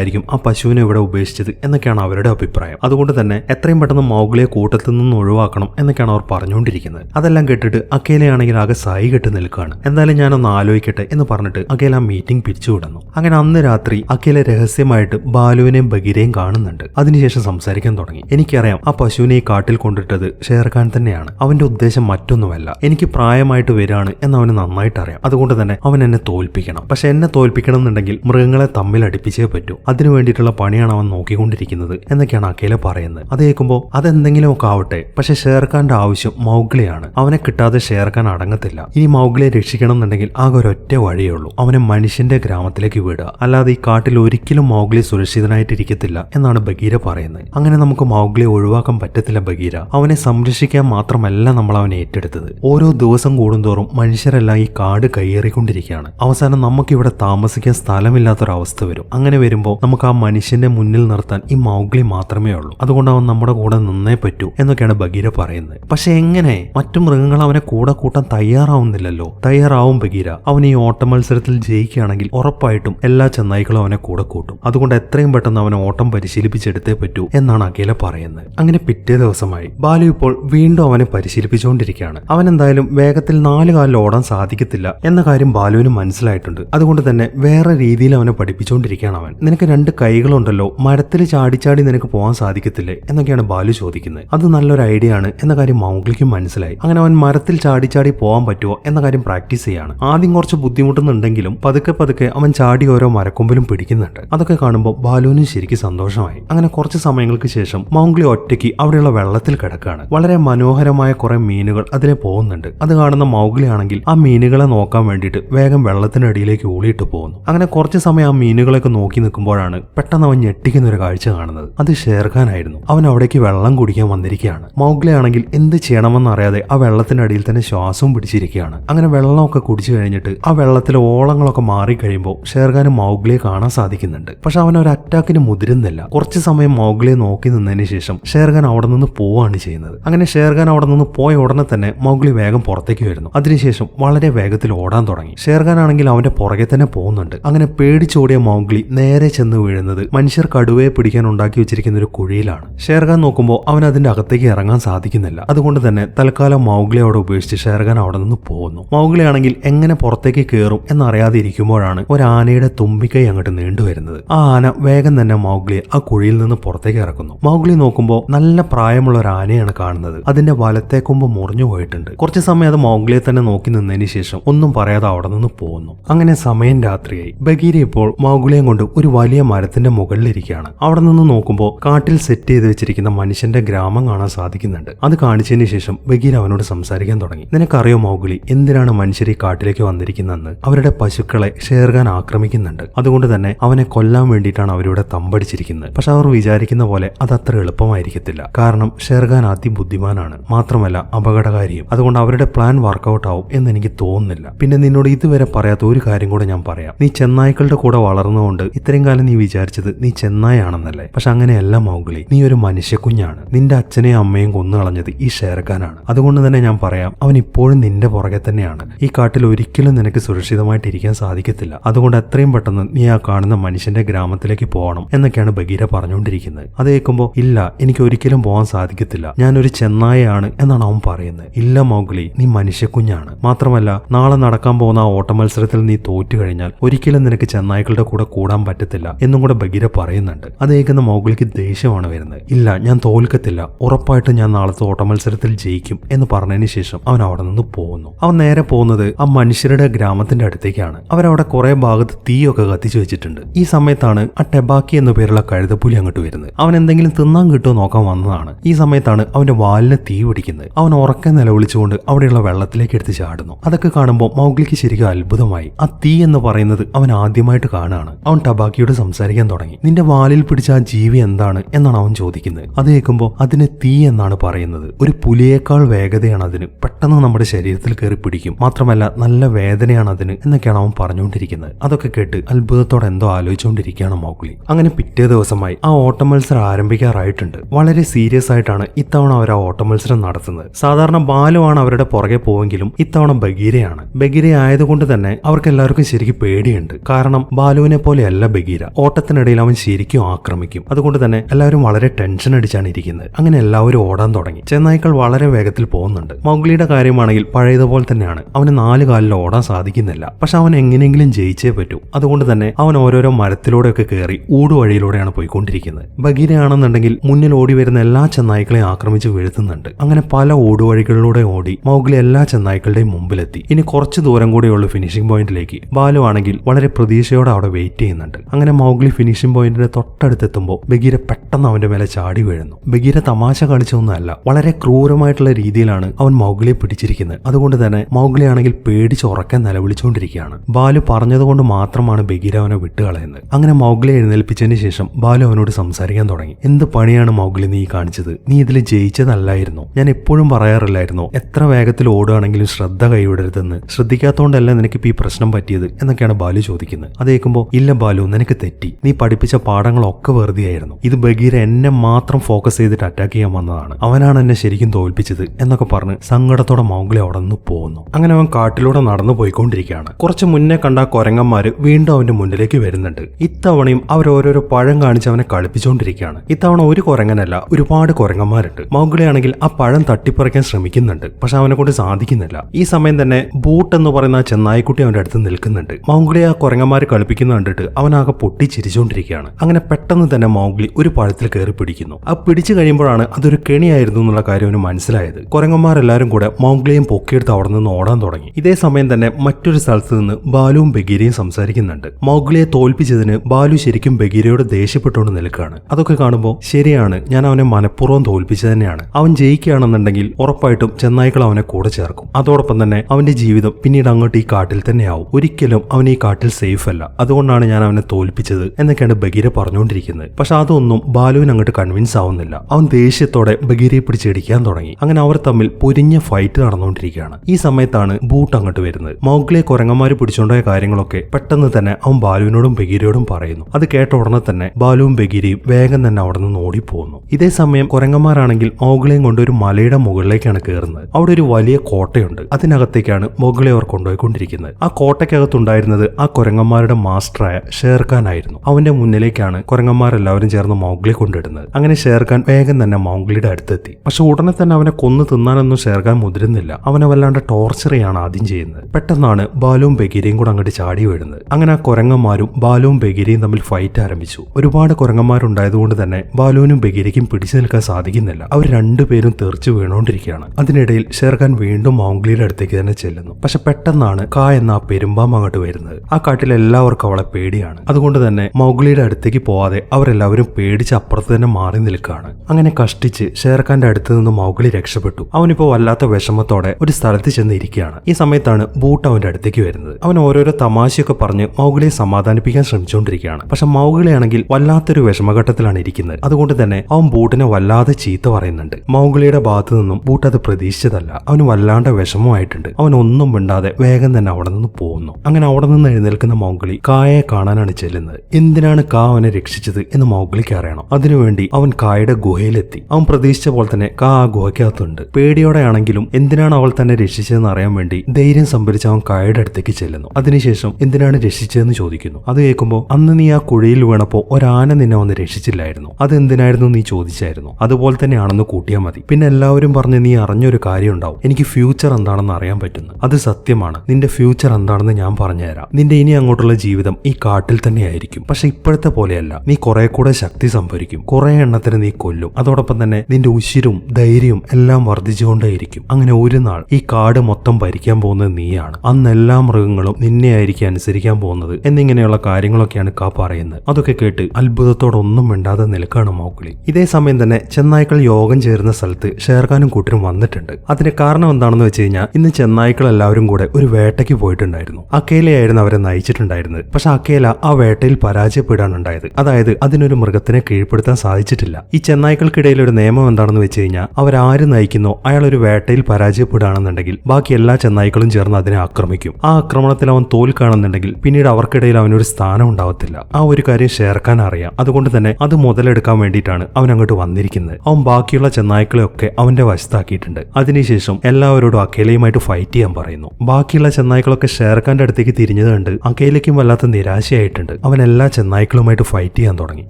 മനുഷ്യന്മാരായിരിക്കും ആ പശുവിനെ ഇവിടെ ഉപേക്ഷിച്ചത് എന്നൊക്കെയാണ് അവരുടെ അഭിപ്രായം. അതുകൊണ്ട് തന്നെ എത്രയും പെട്ടെന്ന് മൗഗ്ലിയെ കൂട്ടത്തിൽ നിന്ന് ഒഴിവാക്കണം എന്നൊക്കെയാണ് അവർ പറഞ്ഞുകൊണ്ടിരിക്കുന്നത്. അതെല്ലാം കേട്ടിട്ട് അക്കേലയാണെങ്കിൽ ആകെ സായി കെട്ട് നിൽക്കുകയാണ് എന്തായാലും ഞാനൊന്ന് ആലോചിക്കട്ടെ എന്ന് പറഞ്ഞിട്ട് അക്കേല ആ മീറ്റിംഗ് പിരിച്ചുവിടുന്നു അങ്ങനെ അന്ന് രാത്രി അക്കേല രഹസ്യമായിട്ട് ബാലുവിനെയും ബഗീരയും കാണുന്നുണ്ട്. അതിനുശേഷം സംസാരിക്കാൻ തുടങ്ങി. എനിക്കറിയാം ആ പശുവിനെ ഈ കാട്ടിൽ കൊണ്ടിട്ടത് ഷേർഖാൻ തന്നെയാണ്. അവന്റെ ഉദ്ദേശം മറ്റൊന്നുമല്ല. എനിക്ക് പ്രായമായിട്ട് വരികയാണ് എന്ന് അവന് നന്നായിട്ട് അറിയാം അതുകൊണ്ട് തന്നെ അവൻ എന്നെ തോൽപ്പിക്കണം. പക്ഷെ എന്നെ തോൽപ്പിക്കണം എന്നുണ്ടെങ്കിൽ മൃഗങ്ങളെ തമ്മിൽ അടുപ്പിച്ചേ പറ്റൂ. അതിനു വേണ്ടിയിട്ടുള്ള പണിയാണ് അവൻ നോക്കിക്കൊണ്ടിരിക്കുന്നത് എന്നൊക്കെയാണ് അഖില പറയുന്നത്. അത് കേൾക്കുമ്പോൾ അതെന്തെങ്കിലും ഒക്കെ ആവട്ടെ പക്ഷെ ഷേർഖാന്റെ ആവശ്യം മൗഗ്ലിയാണ്. അവനെ കിട്ടാതെ ഷേർഖാൻ അടങ്ങത്തില്ല. ഇനി മൗഗ്ലിയെ രക്ഷിക്കണം എന്നുണ്ടെങ്കിൽ ആകെ ഒരൊറ്റ വഴിയേ ഉള്ളൂ. അവനെ മനുഷ്യന്റെ ഗ്രാമത്തിലേക്ക് വിടുക. അല്ലാതെ ഈ കാട്ടിൽ ഒരിക്കലും മൗഗ്ലി സുരക്ഷിതനായിട്ടിരിക്കത്തില്ല എന്നാണ് ബഗീര പറയുന്നത്. അങ്ങനെ നമുക്ക് മൗഗ്ലിയെ ഒഴിവാക്കാൻ പറ്റത്തില്ല ബഗീര. അവനെ സംരക്ഷിക്കാൻ മാത്രമല്ല നമ്മൾ അവനെ ഏറ്റെടുത്തത്. ഓരോ ദിവസം കൂടുന്തോറും മനുഷ്യരെല്ലാം ഈ കാട് കയ്യേറിക്കൊണ്ടിരിക്കുകയാണ്. അവസാനം നമുക്കിവിടെ താമസിക്കാൻ സ്ഥലമില്ലാത്തൊരവസ്ഥ വരും. അങ്ങനെ വരുമ്പോൾ നമുക്ക് ആ മനുഷ്യന്റെ മുന്നിൽ നിർത്താൻ ഈ മൗഗ്ലി മാത്രമേ ഉള്ളൂ. അതുകൊണ്ട് അവൻ നമ്മുടെ കൂടെ നിന്നേ പറ്റൂ എന്നൊക്കെയാണ് ബഗീര പറയുന്നത്. പക്ഷെ എങ്ങനെ? മറ്റു മൃഗങ്ങൾ അവനെ കൂടെ കൂട്ടാൻ തയ്യാറാവുന്നില്ലല്ലോ. തയ്യാറാവും ബഗീര. അവൻ ഈ ഓട്ട മത്സരത്തിൽ ജയിക്കുകയാണെങ്കിൽ ഉറപ്പായിട്ടും എല്ലാ ചെന്നായ്ക്കളും അവനെ കൂടെ കൂട്ടും. അതുകൊണ്ട് എത്രയും പെട്ടെന്ന് അവനെ ഓട്ടം പരിശീലിപ്പിച്ചെടുത്തേ പറ്റൂ എന്നാണ് അഖില പറയുന്നത്. അങ്ങനെ പിറ്റേ ദിവസമായി ബാലു ഇപ്പോൾ വീണ്ടും അവനെ പരിശീലിപ്പിച്ചുകൊണ്ടിരിക്കുകയാണ്. അവൻ എന്തായാലും വേഗത്തിൽ നാല് കാലിൽ ഓടാൻ സാധിക്കത്തില്ല എന്ന കാര്യം ബാലുവിന് മനസ്സിലായിട്ടുണ്ട്. അതുകൊണ്ട് തന്നെ വേറെ രീതിയിൽ അവനെ പഠിപ്പിച്ചുകൊണ്ടിരിക്കുകയാണ് അവൻ. നിനക്ക് രണ്ട് കൈകളുണ്ടല്ലോ. മരത്തിൽ ചാടിച്ചാടി നിനക്ക് പോകാൻ സാധിക്കത്തില്ലേ? എന്നൊക്കെയാണ് ബാലു ചോദിക്കുന്നത്. അത് നല്ലൊരു ഐഡിയ ആണ് എന്ന കാര്യം മൗഗ്ലിക്കും മനസ്സിലായി. അങ്ങനെ അവൻ മരത്തിൽ ചാടിച്ചാടി പോകാൻ പറ്റുമോ എന്ന കാര്യം പ്രാക്ടീസ് ചെയ്യാണ്. ആദ്യം കുറച്ച് ബുദ്ധിമുട്ടുന്നുണ്ടെങ്കിലും പതുക്കെ പതുക്കെ അവൻ ചാടി ഓരോ മരക്കൊമ്പിലും പിടിക്കുന്നുണ്ട്. അതൊക്കെ കാണുമ്പോൾ ബാലുവിനും ശരിക്കും സന്തോഷമായി. അങ്ങനെ കുറച്ച് സമയങ്ങൾക്ക് ശേഷം മൗഗ്ലി ഒറ്റയ്ക്ക് അവിടെയുള്ള വെള്ളത്തിൽ കിടക്കുകയാണ്. വളരെ മനോഹരമായ കുറെ മീനുകൾ അതിനെ പോകുന്നുണ്ട്. അത് കാണുന്ന മൗഗ്ലി ആണെങ്കിൽ ആ മീനുകളെ നോക്കാൻ വേണ്ടിയിട്ട് വേഗം വെള്ളത്തിനടിയിലേക്ക് ഊളിയിട്ട് പോകുന്നു. അങ്ങനെ കുറച്ച് സമയം ആ മീനുകളൊക്കെ നോക്കി നിൽക്കുമ്പോഴാണ് പെട്ടെന്ന് അവൻ ഞെട്ടിക്കുന്ന ഒരു കാഴ്ച കാണുന്നത്. അത് ഷേർഖാനായിരുന്നു. അവൻ അവിടേക്ക് വെള്ളം കുടിക്കാൻ വന്നിരിക്കുകയാണ്. മൗഗ്ലി ആണെങ്കിൽ എന്ത് ചെയ്യണമെന്നറിയാതെ ആ വെള്ളത്തിന്റെ അടിയിൽ തന്നെ ശ്വാസവും പിടിച്ചിരിക്കുകയാണ്. അങ്ങനെ വെള്ളമൊക്കെ കുടിച്ചു കഴിഞ്ഞിട്ട് ആ വെള്ളത്തിലെ ഓളങ്ങളൊക്കെ മാറിക്കഴിയുമ്പോൾ ഷേർഖാന് മൗഗ്ലിയെ കാണാൻ സാധിക്കുന്നുണ്ട്. പക്ഷെ അവൻ ഒരു അറ്റാക്കിന് മുതിരുന്നില്ല. കുറച്ച് സമയം മൗഗ്ലിയെ നോക്കി നിന്നതിന് ശേഷം ഷേർഖാൻ അവിടെ നിന്ന് പോവാണ് ചെയ്യുന്നത്. അങ്ങനെ ഷേർഖാൻ അവിടെ നിന്ന് പോയ ഉടനെ തന്നെ മൗഗ്ലി വേഗം പുറത്തേക്ക് വരുന്നു. അതിനുശേഷം വളരെ വേഗത്തിൽ ഓടാൻ തുടങ്ങി. ഷേർഖാൻ ആണെങ്കിൽ അവന്റെ പുറകെ തന്നെ പോകുന്നുണ്ട്. അങ്ങനെ പേടിച്ചോടിയ മൗഗ്ലി നേരെ ചെന്ന് വീഴുന്നത് മനുഷ്യർ കടുവയെ പിടിക്കാൻ ഉണ്ടാക്കി വെച്ചിരിക്കുന്ന ഒരു കുഴിയിലാണ്. ഷേർഖാൻ നോക്കുമ്പോൾ അവൻ അതിന്റെ അകത്തേക്ക് ഇറങ്ങാൻ സാധിക്കുന്നില്ല. അതുകൊണ്ട് തന്നെ തൽക്കാലം മൗഗ്ലി അവിടെ ഉപേക്ഷിച്ച് ഷേർഖാൻ അവിടെ നിന്ന് പോകുന്നു. മൗഗ്ലി ആണെങ്കിൽ എങ്ങനെ പുറത്തേക്ക് കയറും എന്നറിയാതെ ഇരിക്കുമ്പോഴാണ് ഒരു ആനയുടെ തുമ്പിക്കൈ അങ്ങോട്ട് നീണ്ടുവരുന്നത് ആ ആന വേഗം തന്നെ മൗഗ്ലിയെ ആ കുഴിയിൽ നിന്ന് പുറത്തേക്ക് ഇറക്കുന്നു. മൗഗ്ലി നോക്കുമ്പോൾ നല്ല പ്രായമുള്ള ഒരു ആനയാണ് കാണുന്നത്. അതിന്റെ വലത്തെ കൊമ്പ് മുറിഞ്ഞു പോയിട്ടുണ്ട്. കുറച്ച് സമയം അത് മൗഗ്ലിയെ തന്നെ നോക്കി നിന്നതിന് ശേഷം ഒന്നും പറയാതെ അവിടെ നിന്ന് പോകുന്നു. അങ്ങനെ സമയം രാത്രിയായി. ബഗീര ഇപ്പോൾ മൗഗ്ലിയെ കൊണ്ട് ഒരു വലിയ മരത്തിന്റെ മുകളിലിരിക്കുകയാണ്. അവിടെ നിന്ന് നോക്കുമ്പോൾ കാട്ടിൽ സെറ്റ് ചെയ്ത് വെച്ചിരിക്കുന്ന മനുഷ്യന്റെ ഗ്രാമം കാണാൻ സാധിക്കുന്നുണ്ട്. അത് കാണിച്ചതിന് ശേഷം ബഗീർ അവനോട് സംസാരിക്കാൻ തുടങ്ങി. നിനക്കറിയോ മൗഗുലി എന്തിനാണ് മനുഷ്യർ ഈ കാട്ടിലേക്ക് വന്നിരിക്കുന്നതെന്ന്? അവരുടെ പശുക്കളെ ഷേർഖാൻ ആക്രമിക്കുന്നുണ്ട്. അതുകൊണ്ട് തന്നെ അവനെ കൊല്ലാൻ വേണ്ടിയിട്ടാണ് അവരിവിടെ തമ്പടിച്ചിരിക്കുന്നത്. പക്ഷെ അവർ വിചാരിക്കുന്ന പോലെ അത് അത്ര എളുപ്പമായിരിക്കത്തില്ല. കാരണം ഷേർഖാൻ അതിബുദ്ധിമാനാണ്. മാത്രമല്ല അപകടകാരിയും. അതുകൊണ്ട് അവരുടെ പ്ലാൻ വർക്കൗട്ട് ആവും എന്ന് എനിക്ക് തോന്നുന്നില്ല. പിന്നെ നിന്നോട് ഇതുവരെ പറയാത്ത ഒരു കാര്യം കൂടെ ഞാൻ പറയാം. നീ ചെന്നായ്ക്കളുടെ കൂടെ വളർന്നുകൊണ്ട് ഇത്രയും കാലം നീ വിചാരിച്ചത്? നീ ചെന്നായാണെന്നല്ലേ? പക്ഷെ അങ്ങനെയല്ല മൗഗ്ലി. നീ ഒരു മനുഷ്യക്കുഞ്ഞാണ്. നിന്റെ അച്ഛനെയും അമ്മയും കൊന്നു കളഞ്ഞത് ഈ ഷേർഖാനാണ്. അതുകൊണ്ട് തന്നെ ഞാൻ പറയാം അവൻ ഇപ്പോഴും നിന്റെ പുറകെ തന്നെയാണ്. ഈ കാട്ടിൽ ഒരിക്കലും നിനക്ക് സുരക്ഷിതമായിട്ട് ഇരിക്കാൻ സാധിക്കത്തില്ല. അതുകൊണ്ട് എത്രയും പെട്ടെന്ന് നീ ആ കാണുന്ന മനുഷ്യന്റെ ഗ്രാമത്തിലേക്ക് പോകണം എന്നൊക്കെയാണ് ബഗീര പറഞ്ഞുകൊണ്ടിരിക്കുന്നത്. അത് കേൾക്കുമ്പോൾ ഇല്ല എനിക്ക് ഒരിക്കലും പോകാൻ സാധിക്കത്തില്ല. ഞാനൊരു ചെന്നായയാണ് എന്നാണ് അവൻ പറയുന്നത്. ഇല്ല മൗഗ്ലി നീ മനുഷ്യക്കുഞ്ഞാണ്. മാത്രമല്ല നാളെ നടക്കാൻ പോകുന്ന ആ ഓട്ടമത്സരത്തിൽ നീ തോറ്റു കഴിഞ്ഞാൽ ഒരിക്കലും നിനക്ക് ചെന്നായ്ക്കളുടെ കൂടെ കൂടാൻ പറ്റത്തില്ല. എന്നും കൂടെ ബഗീര പറയുന്നുണ്ട്. അത് കേൾക്കുന്ന മോഗുലിക്ക് ദേഷ്യമാണ് വരുന്നത്. ഇല്ല ഞാൻ തോൽക്കത്തില്ല. ഉറപ്പായിട്ട് ഞാൻ നാളത്തെ ഓട്ട മത്സരത്തിൽ ജയിക്കും എന്ന് പറഞ്ഞതിന് ശേഷം അവൻ അവിടെ നിന്ന് പോകുന്നു. അവൻ നേരെ പോകുന്നത് ആ മനുഷ്യരുടെ ഗ്രാമത്തിന്റെ അടുത്തേക്കാണ്. അവരവിടെ കുറെ ഭാഗത്ത് തീയൊക്കെ കത്തിച്ചു വെച്ചിട്ടുണ്ട്. ഈ സമയത്താണ് ആ ടെബാക്കി എന്ന പേരുള്ള കഴുതപ്പുലി അങ്ങോട്ട് വരുന്നത്. അവൻ എന്തെങ്കിലും തിന്നാൻ കിട്ടുമോ നോക്കാൻ വന്നതാണ്. ഈ സമയത്താണ് അവന്റെ വാലിന് തീ പിടിക്കുന്നത്. അവൻ ഉറക്കെ നിലവിളിച്ചുകൊണ്ട് അവിടെയുള്ള വെള്ളത്തിലേക്ക് എടുത്ത് ചാടുന്നു. അതൊക്കെ കാണുമ്പോൾ മൗഗ്ലിക്ക് ശരിക്കും അത്ഭുതമായി. ആ തീ എന്ന് പറയുന്നത് അവൻ ആദ്യമായിട്ട് കാണുകയാണ് അവൻ ടബാക്കിയോട് സംസാരിക്കാൻ തുടങ്ങി. നിന്റെ വാലിൽ പിടിച്ച ആ ജീവി എന്താണ്? എന്നാണ് അവൻ ചോദിക്കുന്നത്. അത് കേൾക്കുമ്പോൾ അതിന് തീ എന്നാണ് പറയുന്നത്. ഒരു പുലിയേക്കാൾ വേഗതയാണ് അതിന്. പെട്ടെന്ന് നമ്മുടെ ശരീരത്തിൽ കയറി പിടിക്കും. മാത്രമല്ല നല്ല വേദനയാണ് അതിന് എന്നൊക്കെയാണ് അവൻ പറഞ്ഞുകൊണ്ടിരിക്കുന്നത്. അതൊക്കെ കേട്ട് അത്ഭുതത്തോടെ എന്തോ ആലോചിച്ചുകൊണ്ടിരിക്കുകയാണ് മോഗ്ലി അങ്ങനെ പിറ്റേ ദിവസമായി ആ ഓട്ട മത്സരം ആരംഭിക്കാറായിട്ടുണ്ട്. വളരെ സീരിയസ് ആയിട്ടാണ് ഇത്തവണ അവർ ആ ഓട്ട മത്സരം നടത്തുന്നത്. സാധാരണ ബാലുവാണ് അവരുടെ പുറകെ പോവെങ്കിലും ഇത്തവണ ബഗീരയാണ്. ബഗീര ആയതുകൊണ്ട് തന്നെ അവർക്ക് എല്ലാവർക്കും ശരിക്കും പേടിയുണ്ട്. കാരണം ബാലുവിനെ പോലെയല്ല ബഗീര. ഓട്ടത്തിനിടയിൽ അവൻ ശരിക്കും ആക്രമിക്കും. അതുകൊണ്ട് തന്നെ എല്ലാവരും വളരെ ടെൻഷൻ അടിച്ചാണ് ഇരിക്കുന്നത്. അങ്ങനെ എല്ലാവരും ഓടാൻ തുടങ്ങി. ചെന്നായ്ക്കൾ വളരെ വേഗത്തിൽ പോകുന്നുണ്ട്. മൗഗ്ലിയുടെ കാര്യമാണെങ്കിൽ പഴയതുപോലെ തന്നെയാണ്. അവന് നാല് കാലിൽ ഓടാൻ സാധിക്കുന്നില്ല. പക്ഷെ അവൻ എങ്ങനെയെങ്കിലും ജയിച്ചേ പറ്റൂ. അതുകൊണ്ട് തന്നെ അവൻ ഓരോരോ മരത്തിലൂടെയൊക്കെ കയറി ഊടുവഴിയിലൂടെയാണ് പോയിക്കൊണ്ടിരിക്കുന്നത്. ബഗീരയാണെന്നുണ്ടെങ്കിൽ മുന്നിൽ ഓടി വരുന്ന എല്ലാ ചെന്നായ്ക്കളെയും ആക്രമിച്ച് വീഴ്ത്തുന്നുണ്ട്. അങ്ങനെ പല ഊടുവഴികളിലൂടെ ഓടി മൗഗ്ലി എല്ലാ ചെന്നായ്ക്കളുടെയും മുമ്പിലെത്തി. ഇനി കുറച്ച് ദൂരം കൂടെയുള്ള ഫിനിഷിംഗ് പോയിന്റിലേക്ക് ബാലു ആണെങ്കിൽ വളരെ പ്രതീക്ഷയോടെ അവിടെ വെയിറ്റ് ചെയ്യുന്നുണ്ട്. അങ്ങനെ മൗഗ്ലി ഫിനിഷിംഗ് പോയിന്റിന്റെ തൊട്ടടുത്തെത്തുമ്പോൾ ബഗീര പെട്ടെന്ന് അവന്റെ മേലെ ചാടി വീഴുന്നു. ബഗീര തമാശ കളിച്ചൊന്നുമല്ല വളരെ ക്രൂരമായിട്ടുള്ള രീതിയിലാണ് അവൻ മൗഗ്ലിയെ പിടിച്ചിരിക്കുന്നത്. അതുകൊണ്ട് തന്നെ മൗഗ്ലി ആണെങ്കിൽ പേടിച്ച് ഉറക്കാൻ നിലവിളിച്ചുകൊണ്ടിരിക്കുകയാണ് ബാലു പറഞ്ഞതുകൊണ്ട് മാത്രമാണ് ബഗീര അവനെ വിട്ടുകളയുന്നത്. അങ്ങനെ മൗഗ്ലിയെ എഴുന്നേൽപ്പിച്ചതിന് ശേഷം ബാലു അവനോട് സംസാരിക്കാൻ തുടങ്ങി. എന്ത് പണിയാണ് മൗഗ്ലി നീ കാണിച്ചത്? നീ ഇതിൽ ജയിച്ചതല്ലായിരുന്നു? ഞാൻ എപ്പോഴും പറയാറില്ലായിരുന്നു? എത്ര വേഗത്തിൽ ഓടുകയാണെങ്കിലും ശ്രദ്ധ കൈവിടരുതെന്ന്? ശ്രദ്ധിക്കാത്തോണ്ടല്ല നിനക്ക് ഈ പ്രശ്നം പറ്റിയത്? എന്നൊക്കെയാണ് ബാലു ചോദിക്കുന്നത്. അത് കേൾക്കുമ്പോൾ ഇല്ല ബാലു നിനക്ക് തെറ്റി. നീ പഠിപ്പിച്ച പാഠങ്ങളൊക്കെ വെറുതെയായിരുന്നു ഇത് ബഗീര എന്നെ മാത്രം ഫോക്കസ് ചെയ്തിട്ട് അറ്റാക്ക് ചെയ്യാൻ വന്നതാണ്. അവനാണ് എന്നെ ശരിക്കും തോൽപ്പിച്ചത് എന്നൊക്കെ പറഞ്ഞ് സങ്കടത്തോടെ മൗഗ്ലി അവിടെ നിന്ന് പോകുന്നു അങ്ങനെ അവൻ കാട്ടിലൂടെ നടന്നു പോയിക്കൊണ്ടിരിക്കുകയാണ്. കുറച്ച് മുന്നേ കണ്ട കുരങ്ങന്മാര് വീണ്ടും അവന്റെ മുന്നിലേക്ക് വരുന്നുണ്ട്. ഇത്തവണയും അവർ പഴം കാണിച്ച് അവനെ കളിപ്പിച്ചുകൊണ്ടിരിക്കുകയാണ് ഇത്തവണ ഒരു കുരങ്ങനല്ല ഒരുപാട് കുരങ്ങന്മാരുണ്ട്. മൗഗ്ലി ആണെങ്കിൽ ആ പഴം തട്ടിപ്പറിക്കാൻ ശ്രമിക്കുന്നുണ്ട്. പക്ഷെ അവനെ കൊണ്ട് സാധിക്കുന്നില്ല. ഈ സമയം തന്നെ ബൂട്ട് എന്ന് പറയുന്ന ചെന്നായിക്കുട്ടി അവന്റെ അടുത്ത് നിൽക്കുന്നുണ്ട്. മൗഗ്ലി ആ കുരങ്ങന്മാര് കളിപ്പിക്കുന്ന കണ്ടിട്ട് അവനാകെ പൊട്ടി ചിരിച്ചുകൊണ്ടിരിക്കുകയാണ് അങ്ങനെ പെട്ടെന്ന് തന്നെ മൗഗ്ലി ഒരു പഴത്തിൽ കയറി പിടിക്കുന്നു. ആ പിടിച്ചു കഴിയുമ്പോഴാണ് അതൊരു കെണിയായിരുന്നു എന്നുള്ള കാര്യം അവന് മനസ്സിലായത്. കുരങ്ങന്മാരെല്ലാരും കൂടെ മൗഗ്ലിയും പൊക്കിയെടുത്ത് അവിടെ നിന്ന് ഓടാൻ തുടങ്ങി. ഇതേ സമയം തന്നെ മറ്റൊരു സ്ഥലത്ത് നിന്ന് ബാലുവും ബഗീരയും സംസാരിക്കുന്നുണ്ട്. മൗഗ്ലിയെ തോൽപ്പിച്ചതിന് ബാലു ശരിക്കും ബഗീരയോട് ദേഷ്യപ്പെട്ടുകൊണ്ട് നിൽക്കുകയാണ്. അതൊക്കെ കാണുമ്പോൾ ശരിയാണ് ഞാൻ അവനെ മനഃപൂർവം തോൽപ്പിച്ചു തന്നെയാണ്. അവൻ ജയിക്കുകയാണെന്നുണ്ടെങ്കിൽ ഉറപ്പായിട്ടും ചെന്നായ്ക്കൾ അവനെ കൂടെ ചേർക്കും. അതോടൊപ്പം തന്നെ അവന്റെ ജീവിതം പിന്നീട് അങ്ങോട്ട് ഈ കാട്ടിൽ തന്നെയാവും. ഒരിക്കലും അവൻ ഈ കാട്ടിൽ സേഫ് അല്ല. അതുകൊണ്ടാണ് ഞാൻ അവനെ തോൽപ്പിച്ചത്. എന്നൊക്കെയാണ് ബഗീര പറഞ്ഞുകൊണ്ടിരിക്കുന്നത്. പക്ഷെ അതൊന്നും ബാലുവിന് അങ്ങോട്ട് കൺവിൻസ് ആവുന്നില്ല. അവൻ ദേഷ്യത്തോടെ ബഗീരയെ പിടിച്ചടിക്കാൻ തുടങ്ങി. അങ്ങനെ അവർ തമ്മിൽ പൊരിഞ്ഞ ഫൈറ്റ് നടന്നുകൊണ്ടിരിക്കുകയാണ്. ഈ സമയത്താണ് ബൂട്ട് അങ്ങോട്ട് വരുന്നത്. മൗഗ്ലിയെ കുരങ്ങന്മാര് പിടിച്ചുകൊണ്ടുപോയ കാര്യങ്ങളൊക്കെ പെട്ടെന്ന് തന്നെ അവൻ ബാലുവിനോടും ബഗീരയോടും പറയുന്നു. അത് കേട്ട ഉടനെ തന്നെ ബാലുവും ബഗീരയും വേഗം തന്നെ അവിടെ നിന്ന് ഓടിപ്പോകുന്നു ഇതേ സമയം കുരങ്ങന്മാരാണെങ്കിൽ മൗഗ്ലിയും കൊണ്ട് ഒരു മലയുടെ മുകളിലേക്കാണ് കയറുന്നത് അവിടെ ഒരു വലിയ കോട്ടയുണ്ട്. അതിനകത്തേക്കാണ് മൗഗ്ലിയെ അവർ കൊണ്ടുപോയിക്കൊണ്ടിരിക്കുന്നത്. ആ കോട്ടയ്ക്കകത്തുണ്ടായിരുന്നത് ആ കുരങ്ങന്മാരുടെ മാസ്റ്ററായ ഷേർഖാൻ ആയിരുന്നു അവന്റെ മുന്നിലേക്കാണ് കുരങ്ങന്മാരെല്ലാവരും ചേർന്ന് മൗഗ്ലി കൊണ്ടിടുന്നത്. അങ്ങനെ ഷേർഖാൻ വേഗം തന്നെ മൗഗ്ലിയുടെ അടുത്തെത്തി. പക്ഷെ ഉടനെ തന്നെ അവനെ കൊന്നു തിന്നാനൊന്നും ഷേർഖാൻ മുതിരുന്നില്ല. അവനെ വല്ലാണ്ട് ടോർച്ചറിയാണ് ആദ്യം ചെയ്യുന്നത്. പെട്ടെന്നാണ് ബാലുവും ബഗീരയും കൂടെ അങ്ങോട്ട് ചാടി വീഴുന്നത്. അങ്ങനെ ആ കുരങ്ങന്മാരും ബാലുവും ബഗീരയും തമ്മിൽ ഫൈറ്റ് ആരംഭിച്ചു. ഒരുപാട് കുരങ്ങന്മാരുണ്ടായതുകൊണ്ട് തന്നെ ബാലുവിനും ബഗീരയ്ക്കും പിടിച്ചു നിൽക്കാൻ സാധിക്കുന്നില്ല. അവർ രണ്ടുപേരും തെറിച്ചു വീണുകൊണ്ടിരിക്കുകയാണ്. അതിനിടയിൽ ഷേർഖാൻ വീണ്ടും മൗഗ്ലിയുടെ അടുത്തേക്ക് തന്നെ ചെല്ലുന്നു. പക്ഷെ പെട്ടെന്നാണ് കാ എന്ന ആ പെരുമ്പാമ്പ് അങ്ങോട്ട് വരുന്നത്. ആ കാട്ടിൽ എല്ലാവർക്കും അവളെ പേടിയാണ്. അതുകൊണ്ട് തന്നെ മൗഗ്ലിയുടെ അടുത്തേക്ക് പോവാതെ അവരെല്ലാവരും പേടിച്ച് അപ്പുറത്ത് തന്നെ മാറി നിൽക്കുകയാണ്. അങ്ങനെ കഷ്ടിച്ച് ഷേർഖാന്റെ അടുത്ത് നിന്ന് മൗഗ്ലി രക്ഷപ്പെട്ടു. അവനിപ്പോ വല്ലാത്ത വിഷമത്തോടെ ഒരു സ്ഥലത്ത് ചെന്ന് ഇരിക്കുകയാണ് ഈ സമയത്താണ് ബൂട്ട് അവന്റെ അടുത്തേക്ക് വരുന്നത്. അവൻ ഓരോരോ തമാശയൊക്കെ പറഞ്ഞ് മൗഗ്ലിയെ സമാധാനിപ്പിക്കാൻ ശ്രമിച്ചുകൊണ്ടിരിക്കുകയാണ്. പക്ഷെ മൗഗ്ലിയാണെങ്കിൽ വല്ലാത്തൊരു വിഷമഘട്ടത്തിലാണ് ഇരിക്കുന്നത്. അതുകൊണ്ട് തന്നെ അവൻ ബൂട്ടിനെ വല്ലാതെ ചീത്ത പറയുന്നുണ്ട്. മൗഗ്ലിയുടെ ഭാഗത്തു നിന്നും ബൂട്ട് അത് പ്രതീക്ഷിച്ചതല്ല. അവന് വല്ലാണ്ട് വിഷമമായിട്ടുണ്ട്. അവൻ ഒന്നും മിണ്ടാതെ വേഗം തന്നെ അവിടെ നിന്ന് പോകുന്നു. അങ്ങനെ അവിടെ നിന്ന് എഴുന്നേൽക്കുന്ന മൗഗ്ലി കായയെ കാണാനാണ് ചെല്ലുന്നത്. എന്തിനാണ് കാ അവനെ രക്ഷിച്ചത് എന്ന് മൗഗ്ലിക്ക് അറിയണം. അതിനുവേണ്ടി അവൻ കായുടെ ഗുഹയിലെത്തി. അവൻ പ്രതീക്ഷിച്ച പോലെ തന്നെ കാ ആ ഗുഹയ്ക്കകത്തുണ്ട്. പേടിയോടെയാണെങ്കിലും എന്തിനാണ് അവൾ തന്നെ രക്ഷിച്ചതെന്ന് അറിയാൻ വേണ്ടി ധൈര്യം സംഭരിച്ച് അവൻ കായുടെ അടുത്തേക്ക് ചെല്ലുന്നു. അതിനുശേഷം എന്തിനാണ് രക്ഷിച്ചതെന്ന് ചോദിക്കുന്നു. അത് കേൾക്കുമ്പോൾ അന്ന് നീ ആ കുഴിയിൽ വീണപ്പോ ഒരാന നിന്നെ വന്ന് രക്ഷിച്ചില്ലായിരുന്നു. അത് എന്തിനായിരുന്നു നീ ചോദിച്ചായിരുന്നു. അതുപോലെ തന്നെയാണെന്ന് കൂട്ടിയാൽ മതി. പിന്നെ എല്ലാവരും പറഞ്ഞ് നീ അറിഞ്ഞൊരു കാര്യം ഉണ്ടാവും. എനിക്ക് ഫ്യൂച്ചർ എന്താണെന്ന് അറിയാൻ പറ്റുന്നു. അത് സത്യമാണ്. നിന്റെ ഫ്യൂച്ചർ എന്താണെന്ന് ഞാൻ പറഞ്ഞുതരാം. നിന്റെ ഇനി അങ്ങോട്ടുള്ള ജീവിതം ഈ കാട്ടിൽ തന്നെയായിരിക്കും. പക്ഷെ ഇപ്പോഴത്തെ പോലെയല്ല. നീ കുറെ കൂടെ ശക്തി സംഭരിക്കും. കുറെ എണ്ണത്തിന് നീ കൊല്ലും. അതോടൊപ്പം തന്നെ നിന്റെ ഉശിരും ധൈര്യവും എല്ലാം വർദ്ധിച്ചുകൊണ്ടേയിരിക്കും. അങ്ങനെ ഒരു നാൾ ഈ കാട് മൊത്തം ഭരിക്കാൻ പോകുന്നത് നീയാണ്. അന്ന് എല്ലാ മൃഗങ്ങളും നിന്നെ ആയിരിക്കും അനുസരിക്കാൻ പോകുന്നത് എന്നിങ്ങനെയുള്ള കാര്യങ്ങളൊക്കെയാണ് കാ പറയുന്നത്. അതൊക്കെ കേട്ട് അത്ഭുതത്തോടൊന്നും മിണ്ടാതെ നിൽക്കുകയാണ് മൗഗ്ലി ഇതേ സമയം തന്നെ ചെന്നായ്ക്കൾ യോഗം ചേരുന്ന സ്ഥലത്ത് ഷേർഖാനും കൂട്ടരും വന്നിട്ടുണ്ട്. അതിന് കാരണം എന്താണെന്ന് വെച്ച് കഴിഞ്ഞാൽ ഇന്ന് ചെന്നായ്ക്കൾ എല്ലാവരും കൂടെ ഒരു വേട്ടയ്ക്ക് പോയിട്ടുണ്ടായിരുന്നു. അക്കേലയായിരുന്നു അവരെ നയിച്ചിട്ടുണ്ടായിരുന്നത്. പക്ഷെ അക്കേല ആ വേട്ട വേട്ടയിൽ പരാജയപ്പെടാനുണ്ടായത്. അതായത് അതിനൊരു മൃഗത്തിനെ കീഴ്പ്പെടുത്താൻ സാധിച്ചിട്ടില്ല. ഈ ചെന്നായ്ക്കൾക്കിടയിൽ ഒരു നിയമം എന്താണെന്ന് വെച്ച് കഴിഞ്ഞാൽ അവരാര് നയിക്കുന്നോ അയാൾ ഒരു വേട്ടയിൽ പരാജയപ്പെടുകയാണെന്നുണ്ടെങ്കിൽ ബാക്കി എല്ലാ ചെന്നായ്ക്കളും ചേർന്ന് അതിനെ ആക്രമിക്കും. ആ ആക്രമണത്തിൽ അവൻ തോൽക്കുകയാണെന്നുണ്ടെങ്കിൽ പിന്നീട് അവർക്കിടയിൽ അവനൊരു സ്ഥാനം ഉണ്ടാവത്തില്ല. ആ ഒരു കാര്യം ഷേർക്കാൻ അറിയാം. അതുകൊണ്ട് തന്നെ അത് മുതലെടുക്കാൻ വേണ്ടിയിട്ടാണ് അവൻ അങ്ങോട്ട് വന്നിരിക്കുന്നത്. അവൻ ബാക്കിയുള്ള ചെന്നായ്ക്കളെ ഒക്കെ അവന്റെ വശത്താക്കിയിട്ടുണ്ട്. അതിനുശേഷം എല്ലാവരോടും അഖേലയുമായിട്ട് ഫൈറ്റ് ചെയ്യാൻ പറയുന്നു. ബാക്കിയുള്ള ചെന്നായ്ക്കളൊക്കെ ഷേർഖാന്റെ അടുത്തേക്ക് തിരിഞ്ഞത് കണ്ട് അഖേലയ്ക്കും വല്ലാത്ത നിരാശയായിട്ടുണ്ട്. അവൻ എല്ലാ ചെന്നായ്ക്കളുമായിട്ട് ഫൈറ്റ് ചെയ്യാൻ തുടങ്ങി.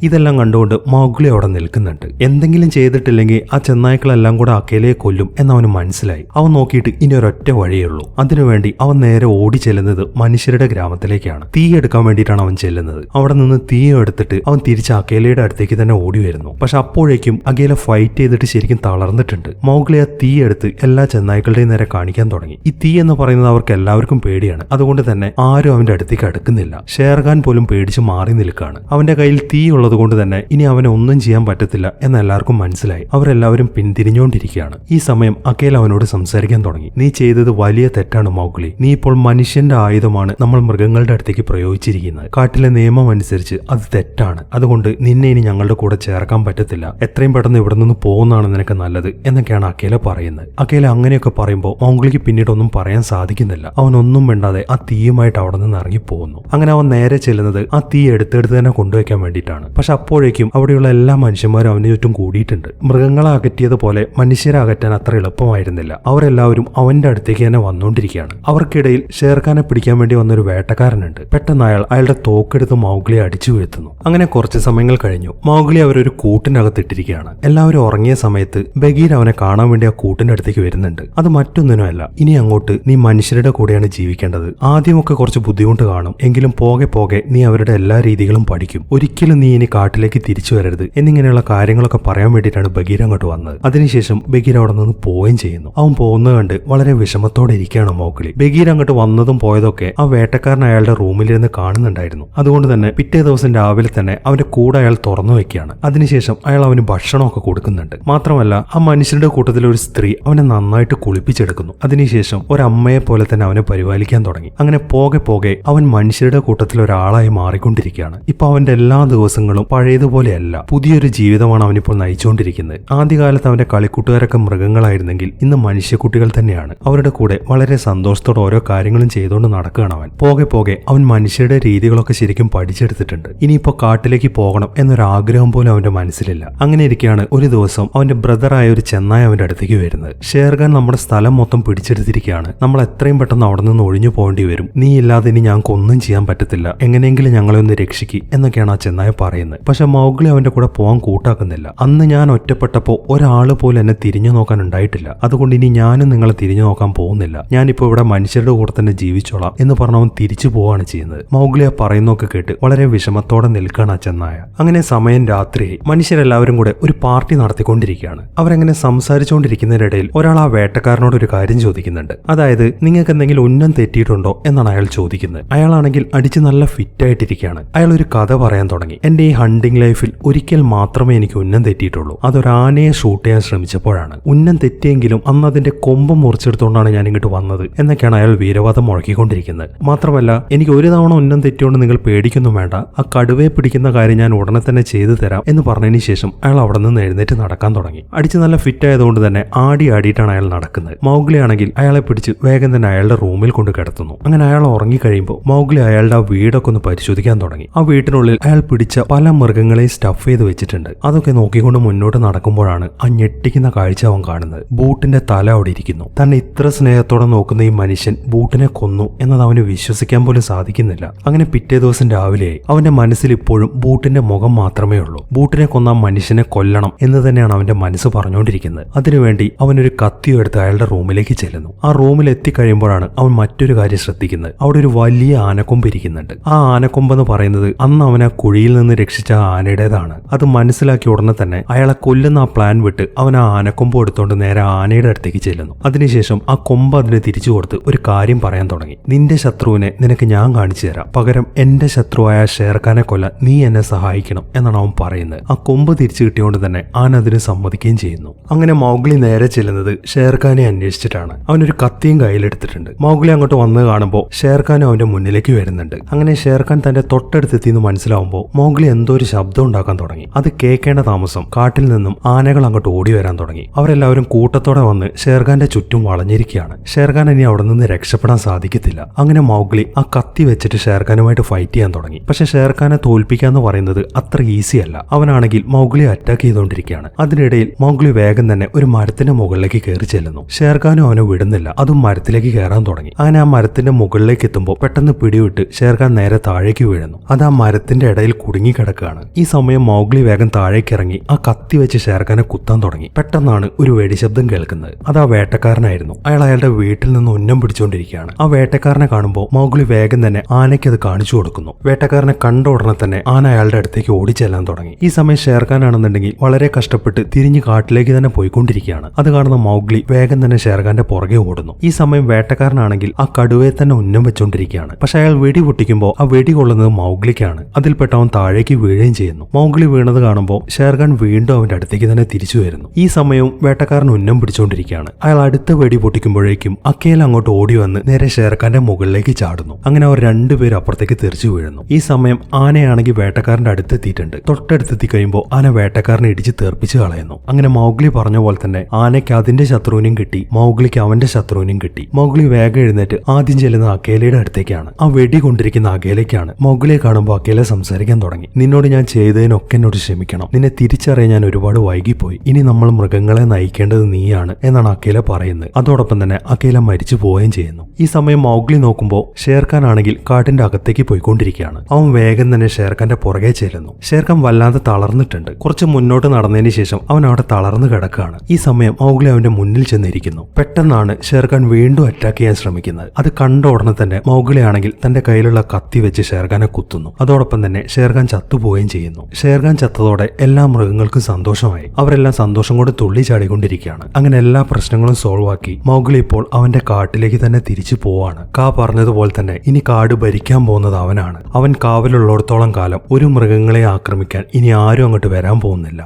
ഇതെല്ലാം കണ്ടുകൊണ്ട് മൗഗ്ലി അവിടെ നിൽക്കുന്നുണ്ട്. എന്തെങ്കിലും ചെയ്തിട്ടില്ലെങ്കിൽ ആ ചെന്നായ്ക്കളെല്ലാം കൂടെ അക്കേലയെ കൊല്ലും എന്നവന് മനസ്സിലായി. അവൻ നോക്കിയിട്ട് ഇനി ഒരൊറ്റ വഴിയുള്ളൂ അതിനുവേണ്ടി അവൻ നേരെ ഓടി ചെല്ലുന്നത് മനുഷ്യരുടെ ഗ്രാമത്തിലേക്കാണ്. തീ എടുക്കാൻ വേണ്ടിയിട്ടാണ് അവൻ ചെല്ലുന്നത്. അവിടെ നിന്ന് തീ എടുത്തിട്ട് അവൻ തിരിച്ച് അക്കേലയുടെ അടുത്തേക്ക് തന്നെ ഓടി വരുന്നു. പക്ഷെ അപ്പോഴേക്കും അകേല ഫൈറ്റ് ചെയ്തിട്ട് ശരിക്കും തളർന്നിട്ടുണ്ട്. മൗഗ്ലി ആ തീ എടുത്ത് എല്ലാ ചെന്നായ്ക്കളുടെയും നേരെ കാണിക്കാൻ തുടങ്ങി. ഈ തീ എന്ന് പറയുന്നത് അവർക്ക് എല്ലാവർക്കും പേടിയാണ്. അതുകൊണ്ട് തന്നെ ആരും അവന്റെ അടുത്തേക്ക് അടുക്കുന്നില്ല. ഷേർഖാൻ പോലും പേടിച്ച് മാറി നിൽക്കുകയാണ് അവന്റെ കയ്യിൽ തീ ഉള്ളത് കൊണ്ട് തന്നെ ഇനി അവനെ ഒന്നും ചെയ്യാൻ പറ്റത്തില്ല എന്ന് എല്ലാവർക്കും മനസ്സിലായി. അവരെല്ലാവരും പിന്തിരിഞ്ഞുകൊണ്ടിരിക്കുകയാണ്. ഈ സമയം അക്കേൽ അവനോട് സംസാരിക്കാൻ തുടങ്ങി. നീ ചെയ്തത് വലിയ തെറ്റാണ് മൗഗ്ലി നീ ഇപ്പോൾ മനുഷ്യന്റെ ആയുധമാണ് നമ്മൾ മൃഗങ്ങളുടെ അടുത്തേക്ക് പ്രയോഗിച്ചിരിക്കുന്നത്. കാട്ടിലെ നിയമം അനുസരിച്ച് അത് തെറ്റാണ്. അതുകൊണ്ട് നിന്നെ ഇനി ഞങ്ങളുടെ കൂടെ ചേർക്കാൻ പറ്റത്തില്ല. എത്രയും പെട്ടെന്ന് ഇവിടെ നിന്ന് പോകുന്നതാണ് നിനക്ക് നല്ലത് എന്നൊക്കെയാണ് അക്കേല പറയുന്നത്. അക്കേല അങ്ങനെയൊക്കെ പറയുമ്പോൾ മൗഗ്ലിക്ക് പിന്നീട് ഒന്നും പറയാൻ സാധിക്കുന്നില്ല. അവൻ ഒന്നും വേണ്ടാതെ ആ തീയുമായിട്ട് അവിടെ നിന്ന് ഇറങ്ങി പോകുന്നു അങ്ങനെ അവൻ നേരെ ചെല്ലുന്നത് ആ തീ എടുത്തെടുത്ത് തന്നെ കൊണ്ടുവയ്ക്കാൻ വേണ്ടിയിട്ടാണ്. പക്ഷെ അപ്പോഴേക്കും അവിടെയുള്ള എല്ലാ മനുഷ്യന്മാരും അവന് ചുറ്റും കൂടിയിട്ടുണ്ട്. മൃഗങ്ങളെ അകറ്റിയതുപോലെ മനുഷ്യരെ അകറ്റാൻ അത്ര എളുപ്പമായിരുന്നില്ല. അവരെല്ലാവരും അവന്റെ അടുത്തേക്ക് തന്നെ വന്നുകൊണ്ടിരിക്കുകയാണ്. അവർക്കിടയിൽ ഷേർഖാനെ പിടിക്കാൻ വേണ്ടി വന്ന ഒരു വേട്ടക്കാരനുണ്ട്. പെട്ടെന്ന് അയാൾ അയാളുടെ തോക്കെടുത്ത് മൗഗ്ലിയെ അടിച്ചു വീഴ്ത്തുന്നു. അങ്ങനെ കുറച്ച് സമയങ്ങൾ കഴിഞ്ഞു. മൗഗ്ലി അവരൊരു കൂട്ടിനകത്തിട്ടിരിക്കുകയാണ് എല്ലാവരും ഉറങ്ങിയ സമയത്ത് ബഗീർ അവനെ കാണാൻ വേണ്ടി ആ കൂട്ടിന്റെ അടുത്തേക്ക് വരുന്നുണ്ട്. അത് മറ്റൊന്നിനുമല്ല. ഇനി അങ്ങോട്ട് നീ മനുഷ്യരുടെ കൂടെയാണ് ജീവിക്കേണ്ടത്. ആദ്യമൊക്കെ കുറച്ച് ബുദ്ധിമുട്ട് കാണും. എങ്കിലും പോകെ പോകെ നീ അവരുടെ എല്ലാ രീതികളും പഠിക്കും. ഒരിക്കലും നീ ഇനി കാട്ടിലേക്ക് തിരിച്ചു വരരുത്. എന്നിങ്ങനെയുള്ള കാര്യങ്ങളൊക്കെ പറയാൻ വേണ്ടിയിട്ടാണ് ബഗീര അങ്ങോട്ട് വന്നത്. അതിനുശേഷം ബഗീര അവിടെ നിന്ന് പോവുകയും ചെയ്യുന്നു. അവൻ പോകുന്ന കണ്ട് വളരെ വിഷമത്തോടെ ഇരിക്കുകയാണ് മോക്കിളി. ബഗീര അങ്ങോട്ട് വന്നതും പോയതൊക്കെ ആ വേട്ടക്കാരൻ അയാളുടെ റൂമിലിരുന്ന് കാണുന്നുണ്ടായിരുന്നു. അതുകൊണ്ട് തന്നെ പിറ്റേ ദിവസം രാവിലെ തന്നെ അവന്റെ കൂടെ അയാൾ തുറന്നു വെക്കുകയാണ്. അതിനുശേഷം അയാൾ അവന് ഭക്ഷണമൊക്കെ കൊടുക്കുന്നുണ്ട്. മാത്രമല്ല ആ മനുഷ്യരുടെ കൂട്ടത്തിൽ ഒരു സ്ത്രീ അവനെ നന്നായിട്ട് കുളിപ്പിച്ചെടുക്കുന്നു. അതിനുശേഷം ഒരമ്മയെ പോലെ തന്നെ അവനെ പരിപാലിക്കാൻ തുടങ്ങി. അങ്ങനെ പോകെ പോകെ അവൻ മനുഷ്യരുടെ കൂട്ടത്തിൽ ഒരാളായി മാറിക്കൊണ്ടിരിക്കുകയാണ്. ഇപ്പൊ അവന്റെ എല്ലാ ദിവസങ്ങളും പഴയതുപോലെയല്ല. പുതിയൊരു ജീവിതമാണ് അവനിപ്പോൾ നയിച്ചുകൊണ്ടിരിക്കുന്നത്. ആദ്യകാലത്ത് അവന്റെ കളിക്കൂട്ടുകാരൊക്കെ മൃഗങ്ങളായിരുന്നെങ്കിൽ ഇന്ന് മനുഷ്യക്കുട്ടികൾ തന്നെയാണ്. അവരുടെ കൂടെ വളരെ സന്തോഷത്തോടെ ഓരോ കാര്യങ്ങളും ചെയ്തുകൊണ്ട് നടക്കുകയാണ് അവൻ. പോകെ പോകെ അവൻ മനുഷ്യരുടെ രീതികളൊക്കെ ശരിക്കും പഠിച്ചെടുത്തിട്ടുണ്ട്. ഇനിയിപ്പോ കാട്ടിലേക്ക് പോകണം എന്നൊരു ആഗ്രഹം പോലും അവന്റെ മനസ്സിലില്ല. അങ്ങനെ ഇരിക്കുകയാണ് ഒരു ദിവസം അവന്റെ ബ്രദറായ ഒരു ചെന്നായ അവന്റെ അടുത്തേക്ക് വരുന്നത്. ഷേർഖാൻ നമ്മുടെ സ്ഥലം മൊത്തം പിടിച്ചെടുത്തിരിക്കുകയാണ് നമ്മൾ എത്രയും പെട്ടെന്ന് അവിടെ നിന്ന് ഒഴിഞ്ഞു പോകേണ്ടി വരും. നീ ഇല്ലാതെ ഇനി ഞങ്ങൾക്ക് ഒന്നും ചെയ്യാൻ പറ്റത്തില്ല. എങ്ങനെയെങ്കിലും ഞങ്ങളെ ഒന്ന് രക്ഷിക്ക് എന്നൊക്കെയാണ് ആ ചെന്നായ പറയുന്നത്. പക്ഷെ മൗഗ്ലി അവന്റെ കൂടെ പോകാൻ കൂട്ടാക്കുന്നില്ല. അന്ന് ഞാൻ ഒറ്റപ്പെട്ടപ്പോൾ ഒരാൾ പോലും എന്നെ തിരിഞ്ഞു നോക്കാൻ ഉണ്ടായിട്ടില്ല. അതുകൊണ്ട് ഇനി ഞാനും നിങ്ങളെ തിരിഞ്ഞു നോക്കാൻ പോകുന്നില്ല. ഞാനിപ്പോൾ ഇവിടെ മനുഷ്യരുടെ കൂടെ തന്നെ ജീവിച്ചോളാം എന്ന് പറഞ്ഞ് അവൻ തിരിച്ചു പോവാണ് ചെയ്യുന്നത്. മൗഗ്ലി ആ പറയുന്നൊക്കെ കേട്ട് വളരെ വിഷമത്തോടെ നിൽക്കുകയാണ് ആ ചെന്നായ. അങ്ങനെ സമയം രാത്രിയായി മനുഷ്യരെല്ലാവരും കൂടെ ഒരു പാർട്ടി നടത്തിക്കൊണ്ടിരിക്കുകയാണ്. അവരങ്ങനെ സംസാരിച്ചുകൊണ്ടിരിക്കുന്നതിനിടയിൽ ഒരാൾ ആ വേട്ടക്കാരനോട് ഒരു കാര്യം ചോദിക്കുന്നുണ്ട്. അതായത് നിങ്ങൾക്ക് എന്തെങ്കിലും ഉന്നം തെറ്റിയിട്ടുണ്ടോ? എന്നാണ് അയാൾ ചോദിക്കുന്നത്. അയാളാണെങ്കിൽ അടിച്ച് നല്ല ഫിറ്റ് ആയിട്ടിരിക്കുകയാണ് അയാൾ ഒരു കഥ പറയാൻ തുടങ്ങി. എന്റെ ഈ ഹണ്ടിങ് ലൈഫിൽ ഒരിക്കൽ മാത്രമേ എനിക്ക് ഉന്നം തെറ്റിയിട്ടുള്ളൂ. അതൊരാനയെ ഷൂട്ട് ചെയ്യാൻ ശ്രമിച്ചപ്പോഴാണ്. ഉന്നം തെറ്റിയെങ്കിലും അന്ന് അതിന്റെ കൊമ്പം മുറിച്ചെടുത്തുകൊണ്ടാണ് ഞാൻ ഇങ്ങോട്ട് വന്നത് എന്നൊക്കെയാണ് അയാൾ വീരവാദം മുഴക്കിക്കൊണ്ടിരിക്കുന്നത്. മാത്രമല്ല എനിക്ക് ഒരു തവണ ഉന്നം തെറ്റിയോണ്ട് നിങ്ങൾ പേടിക്കൊന്നും വേണ്ട. ആ കടുവയെ പിടിക്കുന്ന കാര്യം ഞാൻ ഉടനെ തന്നെ ചെയ്തു തരാം എന്ന് പറഞ്ഞതിന് ശേഷം അയാൾ അവിടെ നിന്ന് എഴുന്നേറ്റ് നടക്കാൻ തുടങ്ങി. അടിച്ച് നല്ല ഫിറ്റ് ആയതുകൊണ്ട് തന്നെ ആടി ആടിയിട്ടാണ് അയാൾ നടക്കുന്നത്. മൗഗ്ലി ആണെങ്കിൽ അയാളെ പിടിച്ച് വേഗം തന്നെ അയാളുടെ റൂമിൽ കൊണ്ട് കിടത്തുന്നു. അങ്ങനെ അയാൾ ഉറങ്ങിക്കഴിയുമ്പോൾ മൗഗ്ലി അയാളുടെ ആ വീടൊക്കെ ഒന്ന് പരിശോധിക്കാൻ തുടങ്ങി. ആ വീട്ടിനുള്ളിൽ അയാൾ പിടിച്ച പല മൃഗങ്ങളെ സ്റ്റഫ് ചെയ്ത് വെച്ചിട്ടുണ്ട്. അതൊക്കെ നോക്കിക്കൊണ്ട് മുന്നോട്ട് നടക്കുമ്പോഴാണ് ആ ഞെട്ടിക്കുന്ന കാഴ്ച അവൻ കാണുന്നത്. ബൂട്ടിന്റെ തല അവിടെ ഇരിക്കുന്നു. തന്നെ ഇത്ര സ്നേഹത്തോടെ നോക്കുന്ന ഈ മനുഷ്യൻ ബൂട്ടിനെ കൊന്നു എന്നത് അവന് വിശ്വസിക്കാൻ പോലും സാധിക്കുന്നില്ല. അങ്ങനെ പിറ്റേ ദിവസം രാവിലെ അവന്റെ മനസ്സിൽ ഇപ്പോഴും ബൂട്ടിന്റെ മുഖം മാത്രമേ ഉള്ളൂ. ബൂട്ടിനെ കൊന്ന മനുഷ്യനെ കൊല്ലണം എന്ന് തന്നെയാണ് അവന്റെ മനസ്സ് പറഞ്ഞുകൊണ്ടിരിക്കുന്നത്. അതിനുവേണ്ടി അവനൊരു കത്തിയും എടുത്ത് അയാളുടെ റൂമിലേക്ക് ചെല്ലുന്നു. ആ റൂമിൽ എത്തിക്കഴിയുമ്പോഴാണ് അവൻ മറ്റൊരു കാര്യം ശ്രദ്ധിക്കുന്നത്. അവിടെ ഒരു വലിയ ആനക്കൊമ്പ് ഇരിക്കുന്നുണ്ട്. ആ ആനക്കൊമ്പ് എന്ന് പറയുന്നത് അന്ന് അവനെ കുഴിയിൽ നിന്ന് രക്ഷിച്ച ആനയുടേതാണ്. അത് മനസ്സിലാക്കി ഉടനെ തന്നെ അയാളെ കൊല്ലുന്ന ആ പ്ലാൻ വിട്ട് അവൻ ആ ആനക്കൊമ്പ് എടുത്തുകൊണ്ട് നേരെ ആനയുടെ അടുത്തേക്ക് ചെല്ലുന്നു. അതിനുശേഷം ആ കൊമ്പ് അതിന് തിരിച്ചു കൊടുത്ത് ഒരു കാര്യം പറയാൻ തുടങ്ങി. നിന്റെ ശത്രുവിനെ നിനക്ക് ഞാൻ കാണിച്ചു തരാം. പകരം എന്റെ ശത്രുവായ ഷേർഖാനെ കൊല്ലാൻ നീ എന്നെ സഹായിക്കണം എന്നാണ് അവൻ പറയുന്നത്. ആ കൊമ്പ് തിരിച്ചു കിട്ടിയോണ്ട് തന്നെ ആൻ അതിന് സമ്മതിക്കുകയും ചെയ്യുന്നു. അങ്ങനെ മൗഗ്ലി നേരെ ചെല്ലുന്നത് ഷേർഖാനെ അന്വേഷിച്ചിട്ടാണ്. അവനൊരു കത്തിയും കയ്യിലെടുത്തിട്ടുണ്ട്. മൗഗ്ലി അങ്ങോട്ട് വന്ന് കാണുമ്പോൾ ഷേർഖാൻ അവന്റെ മുന്നിലേക്ക് വരുന്നുണ്ട്. അങ്ങനെ ഷേർഖാൻ തന്റെ കാട്ടിന്റെ തൊട്ടടുത്തെത്തിയെന്ന് മനസ്സിലാവുമ്പോൾ മോഗ്ലി എന്തോ ഒരു ശബ്ദം ഉണ്ടാക്കാൻ തുടങ്ങി. അത് കേൾക്കേണ്ട താമസം കാട്ടിൽ നിന്നും ആനകൾ അങ്ങോട്ട് ഓടി വരാൻ തുടങ്ങി. അവരെല്ലാവരും കൂട്ടത്തോടെ വന്ന് ഷേർഖാന്റെ ചുറ്റും വളഞ്ഞിരിക്കുകയാണ്. ഷേർഖാൻ ഇനി അവിടെ നിന്ന് രക്ഷപ്പെടാൻ സാധിക്കത്തില്ല. അങ്ങനെ മൗഗ്ലി ആ കത്തി വെച്ചിട്ട് ഷേർഖാനുമായിട്ട് ഫൈറ്റ് ചെയ്യാൻ തുടങ്ങി. പക്ഷെ ഷേർഖാനെ തോൽപ്പിക്കാന്ന് പറയുന്നത് അത്ര ഈസി അല്ല. അവനാണെങ്കിൽ മൗഗ്ലി അറ്റാക്ക് ചെയ്തുകൊണ്ടിരിക്കുകയാണ് അതിനിടയിൽ മൗഗ്ലി വേഗം തന്നെ ഒരു മരത്തിന്റെ മുകളിലേക്ക് കയറി ചെല്ലുന്നു. ഷേർഖാനും അവനെ വിടുന്നില്ല. അതും മരത്തിലേക്ക് കയറാൻ തുടങ്ങി. അങ്ങനെ ആ മരത്തിന്റെ മുകളിലേക്ക് എത്തുമ്പോൾ പെട്ടെന്ന് പിടിവിട്ട് ഷേർഖാൻ നേരെ താഴേക്ക് വീഴുന്നു. അത് ആ മരത്തിന്റെ ഇടയിൽ കുടുങ്ങിക്കിടക്കുകയാണ് ഈ സമയം മൗഗ്ലി വേഗം താഴേക്ക് ഇറങ്ങി ആ കത്തി വെച്ച് ഷേർഖാനെ കുത്താൻ തുടങ്ങി. പെട്ടെന്നാണ് ഒരു വെടിശബ്ദം കേൾക്കുന്നത്. അത് ആ വേട്ടക്കാരനായിരുന്നു. അയാൾ അയാളുടെ വീട്ടിൽ നിന്ന് ഉന്നം പിടിച്ചുകൊണ്ടിരിക്കുകയാണ്. ആ വേട്ടക്കാരനെ കാണുമ്പോൾ മൗഗ്ലി വേഗം തന്നെ ആനയ്ക്ക് അത് കാണിച്ചു കൊടുക്കുന്നു. വേട്ടക്കാരനെ കണ്ട ഉടനെ തന്നെ ആന അയാളുടെ അടുത്തേക്ക് ഓടിച്ചെല്ലാൻ തുടങ്ങി. ഈ സമയം ഷേർഖാനാണെന്നുണ്ടെങ്കിൽ വളരെ കഷ്ടപ്പെട്ട് തിരിഞ്ഞ് കാട്ടിലേക്ക് തന്നെ പോയിക്കൊണ്ടിരിക്കുകയാണ്. അത് കാണുന്ന മൗഗ്ലി വേഗം തന്നെ ഷേർഖാന്റെ പുറകെ ഓടുന്നു. ഈ സമയം വേട്ടക്കാരനാണെങ്കിൽ ആ കടുവയെ തന്നെ ഉന്നം വെച്ചുകൊണ്ടിരിക്കുകയാണ് പക്ഷെ അയാൾ വെടി പൊട്ടിക്കുമ്പോൾ ആ വെടി കൊള്ളുന്നത് മൗഗ്ലിക്കാണ്. അതിൽപ്പെട്ട അവൻ താഴേക്ക് വീഴുകയും ചെയ്യുന്നു. മൗഗ്ലി വീണത് കാണുമ്പോൾ ഷേർഖാൻ വീണ്ടും അവന്റെ അടുത്തേക്ക് തന്നെ തിരിച്ചു വരുന്നു. ഈ സമയവും വേട്ടക്കാരൻ ഉന്നം പിടിച്ചുകൊണ്ടിരിക്കുകയാണ് അയാൾ അടുത്ത വെടി പൊട്ടിക്കുമ്പോഴേക്കും അക്കേൽ അങ്ങോട്ട് ഓടി വന്ന് നേരെ ഷേർഖാന്റെ മുകളിലേക്ക് ചാടുന്നു. അങ്ങനെ അവർ രണ്ടുപേരും അപ്പുറത്തേക്ക് തിരിച്ചു വീഴുന്നു. ഈ സമയം ആനയാണെങ്കിൽ വേട്ടക്കാരന്റെ അടുത്തെത്തിയിട്ടുണ്ട് തൊട്ടടുത്തെത്തി കഴിയുമ്പോൾ ആന വേട്ടക്കാരനെ ഇടിച്ച് തെറിപ്പിച്ച് കളയുന്നു. അങ്ങനെ മൗഗ്ലി പറഞ്ഞ പോലെ തന്നെ ആനയ്ക്ക് അതിന്റെ ശത്രുവിനും കിട്ടി. മൗഗ്ലിക്ക് അവന്റെ ശത്രുവിനും കിട്ടി. മൗഗ്ലി വേഗം എഴുന്നേറ്റ് ആദ്യം ചെല്ലുന്ന അക്കേലയുടെ അടുത്തേക്കാണ്. ആ വെടി കൊണ്ടിരിക്കുന്ന അകേലയ്ക്കാണ്. മൗഗ്ലിയെ കാണുമ്പോൾ അഖില സംസാരിക്കാൻ തുടങ്ങി. നിന്നോട് ഞാൻ ചെയ്തതിനൊക്കെ എന്നോട് ക്ഷമിക്കണം. നിന്നെ തിരിച്ചറിയാൻ ഞാൻ ഒരുപാട് വൈകിപ്പോയി. ഇനി നമ്മൾ മൃഗങ്ങളെ നയിക്കേണ്ടത് നീയാണ് എന്നാണ് അക്കേല പറയുന്നത്. അതോടൊപ്പം തന്നെ അക്കേല മരിച്ചു പോവുകയും ചെയ്യുന്നു. ഈ സമയം മൗഗ്ലി നോക്കുമ്പോൾ ഷേർഖാൻ ആണെങ്കിൽ കാട്ടിന്റെ അകത്തേക്ക് പോയിക്കൊണ്ടിരിക്കുകയാണ്. അവൻ വേഗം തന്നെ ഷേർഖാന്റെ പുറകെ ചേരുന്നു ഷേർഖാൻ വല്ലാതെ തളർന്നിട്ടുണ്ട്. കുറച്ച് മുന്നോട്ട് നടന്നതിന് ശേഷം അവൻ അവിടെ തളർന്നു കിടക്കുകയാണ്. ഈ സമയം മൗഗ്ലി അവന്റെ മുന്നിൽ ചെന്നിരിക്കുന്നു. പെട്ടെന്നാണ് ഷേർഖാൻ വീണ്ടും അറ്റാക്ക് ചെയ്യാൻ ശ്രമിക്കുന്നത്. അത് കണ്ട ഉടനെ തന്നെ മൗഗ്ലി ആണെങ്കിൽ തന്റെ കയ്യിലുള്ള കത്തി വെച്ച് ഷേർഖാനെ കുത്തുന്നു. അതോടൊപ്പം തന്നെ ഷേർഖാൻ ചത്തുപോവുകയും ചെയ്യുന്നു. ഷേർഖാൻ ചത്തതോടെ എല്ലാ മൃഗങ്ങൾക്കും സന്തോഷമായി. അവരെല്ലാം സന്തോഷം കൊണ്ട് തുള്ളി ചാടിക്കൊണ്ടിരിക്കുകയാണ്. അങ്ങനെ എല്ലാ പ്രശ്നങ്ങളും സോൾവ് ആക്കി മൗഗ്ലി ഇപ്പോൾ അവന്റെ കാട്ടിലേക്ക് തന്നെ തിരിച്ചു പോവാണ് കാ പറഞ്ഞതുപോലെ തന്നെ ഇനി കാട് ഭരിക്കാൻ പോകുന്നത് അവനാണ്. അവൻ കാവലുള്ളിടത്തോളം കാലം ഒരു മൃഗങ്ങളെ ആക്രമിക്കാൻ ഇനി ആരും അങ്ങോട്ട് വരാൻ പോകുന്നില്ല.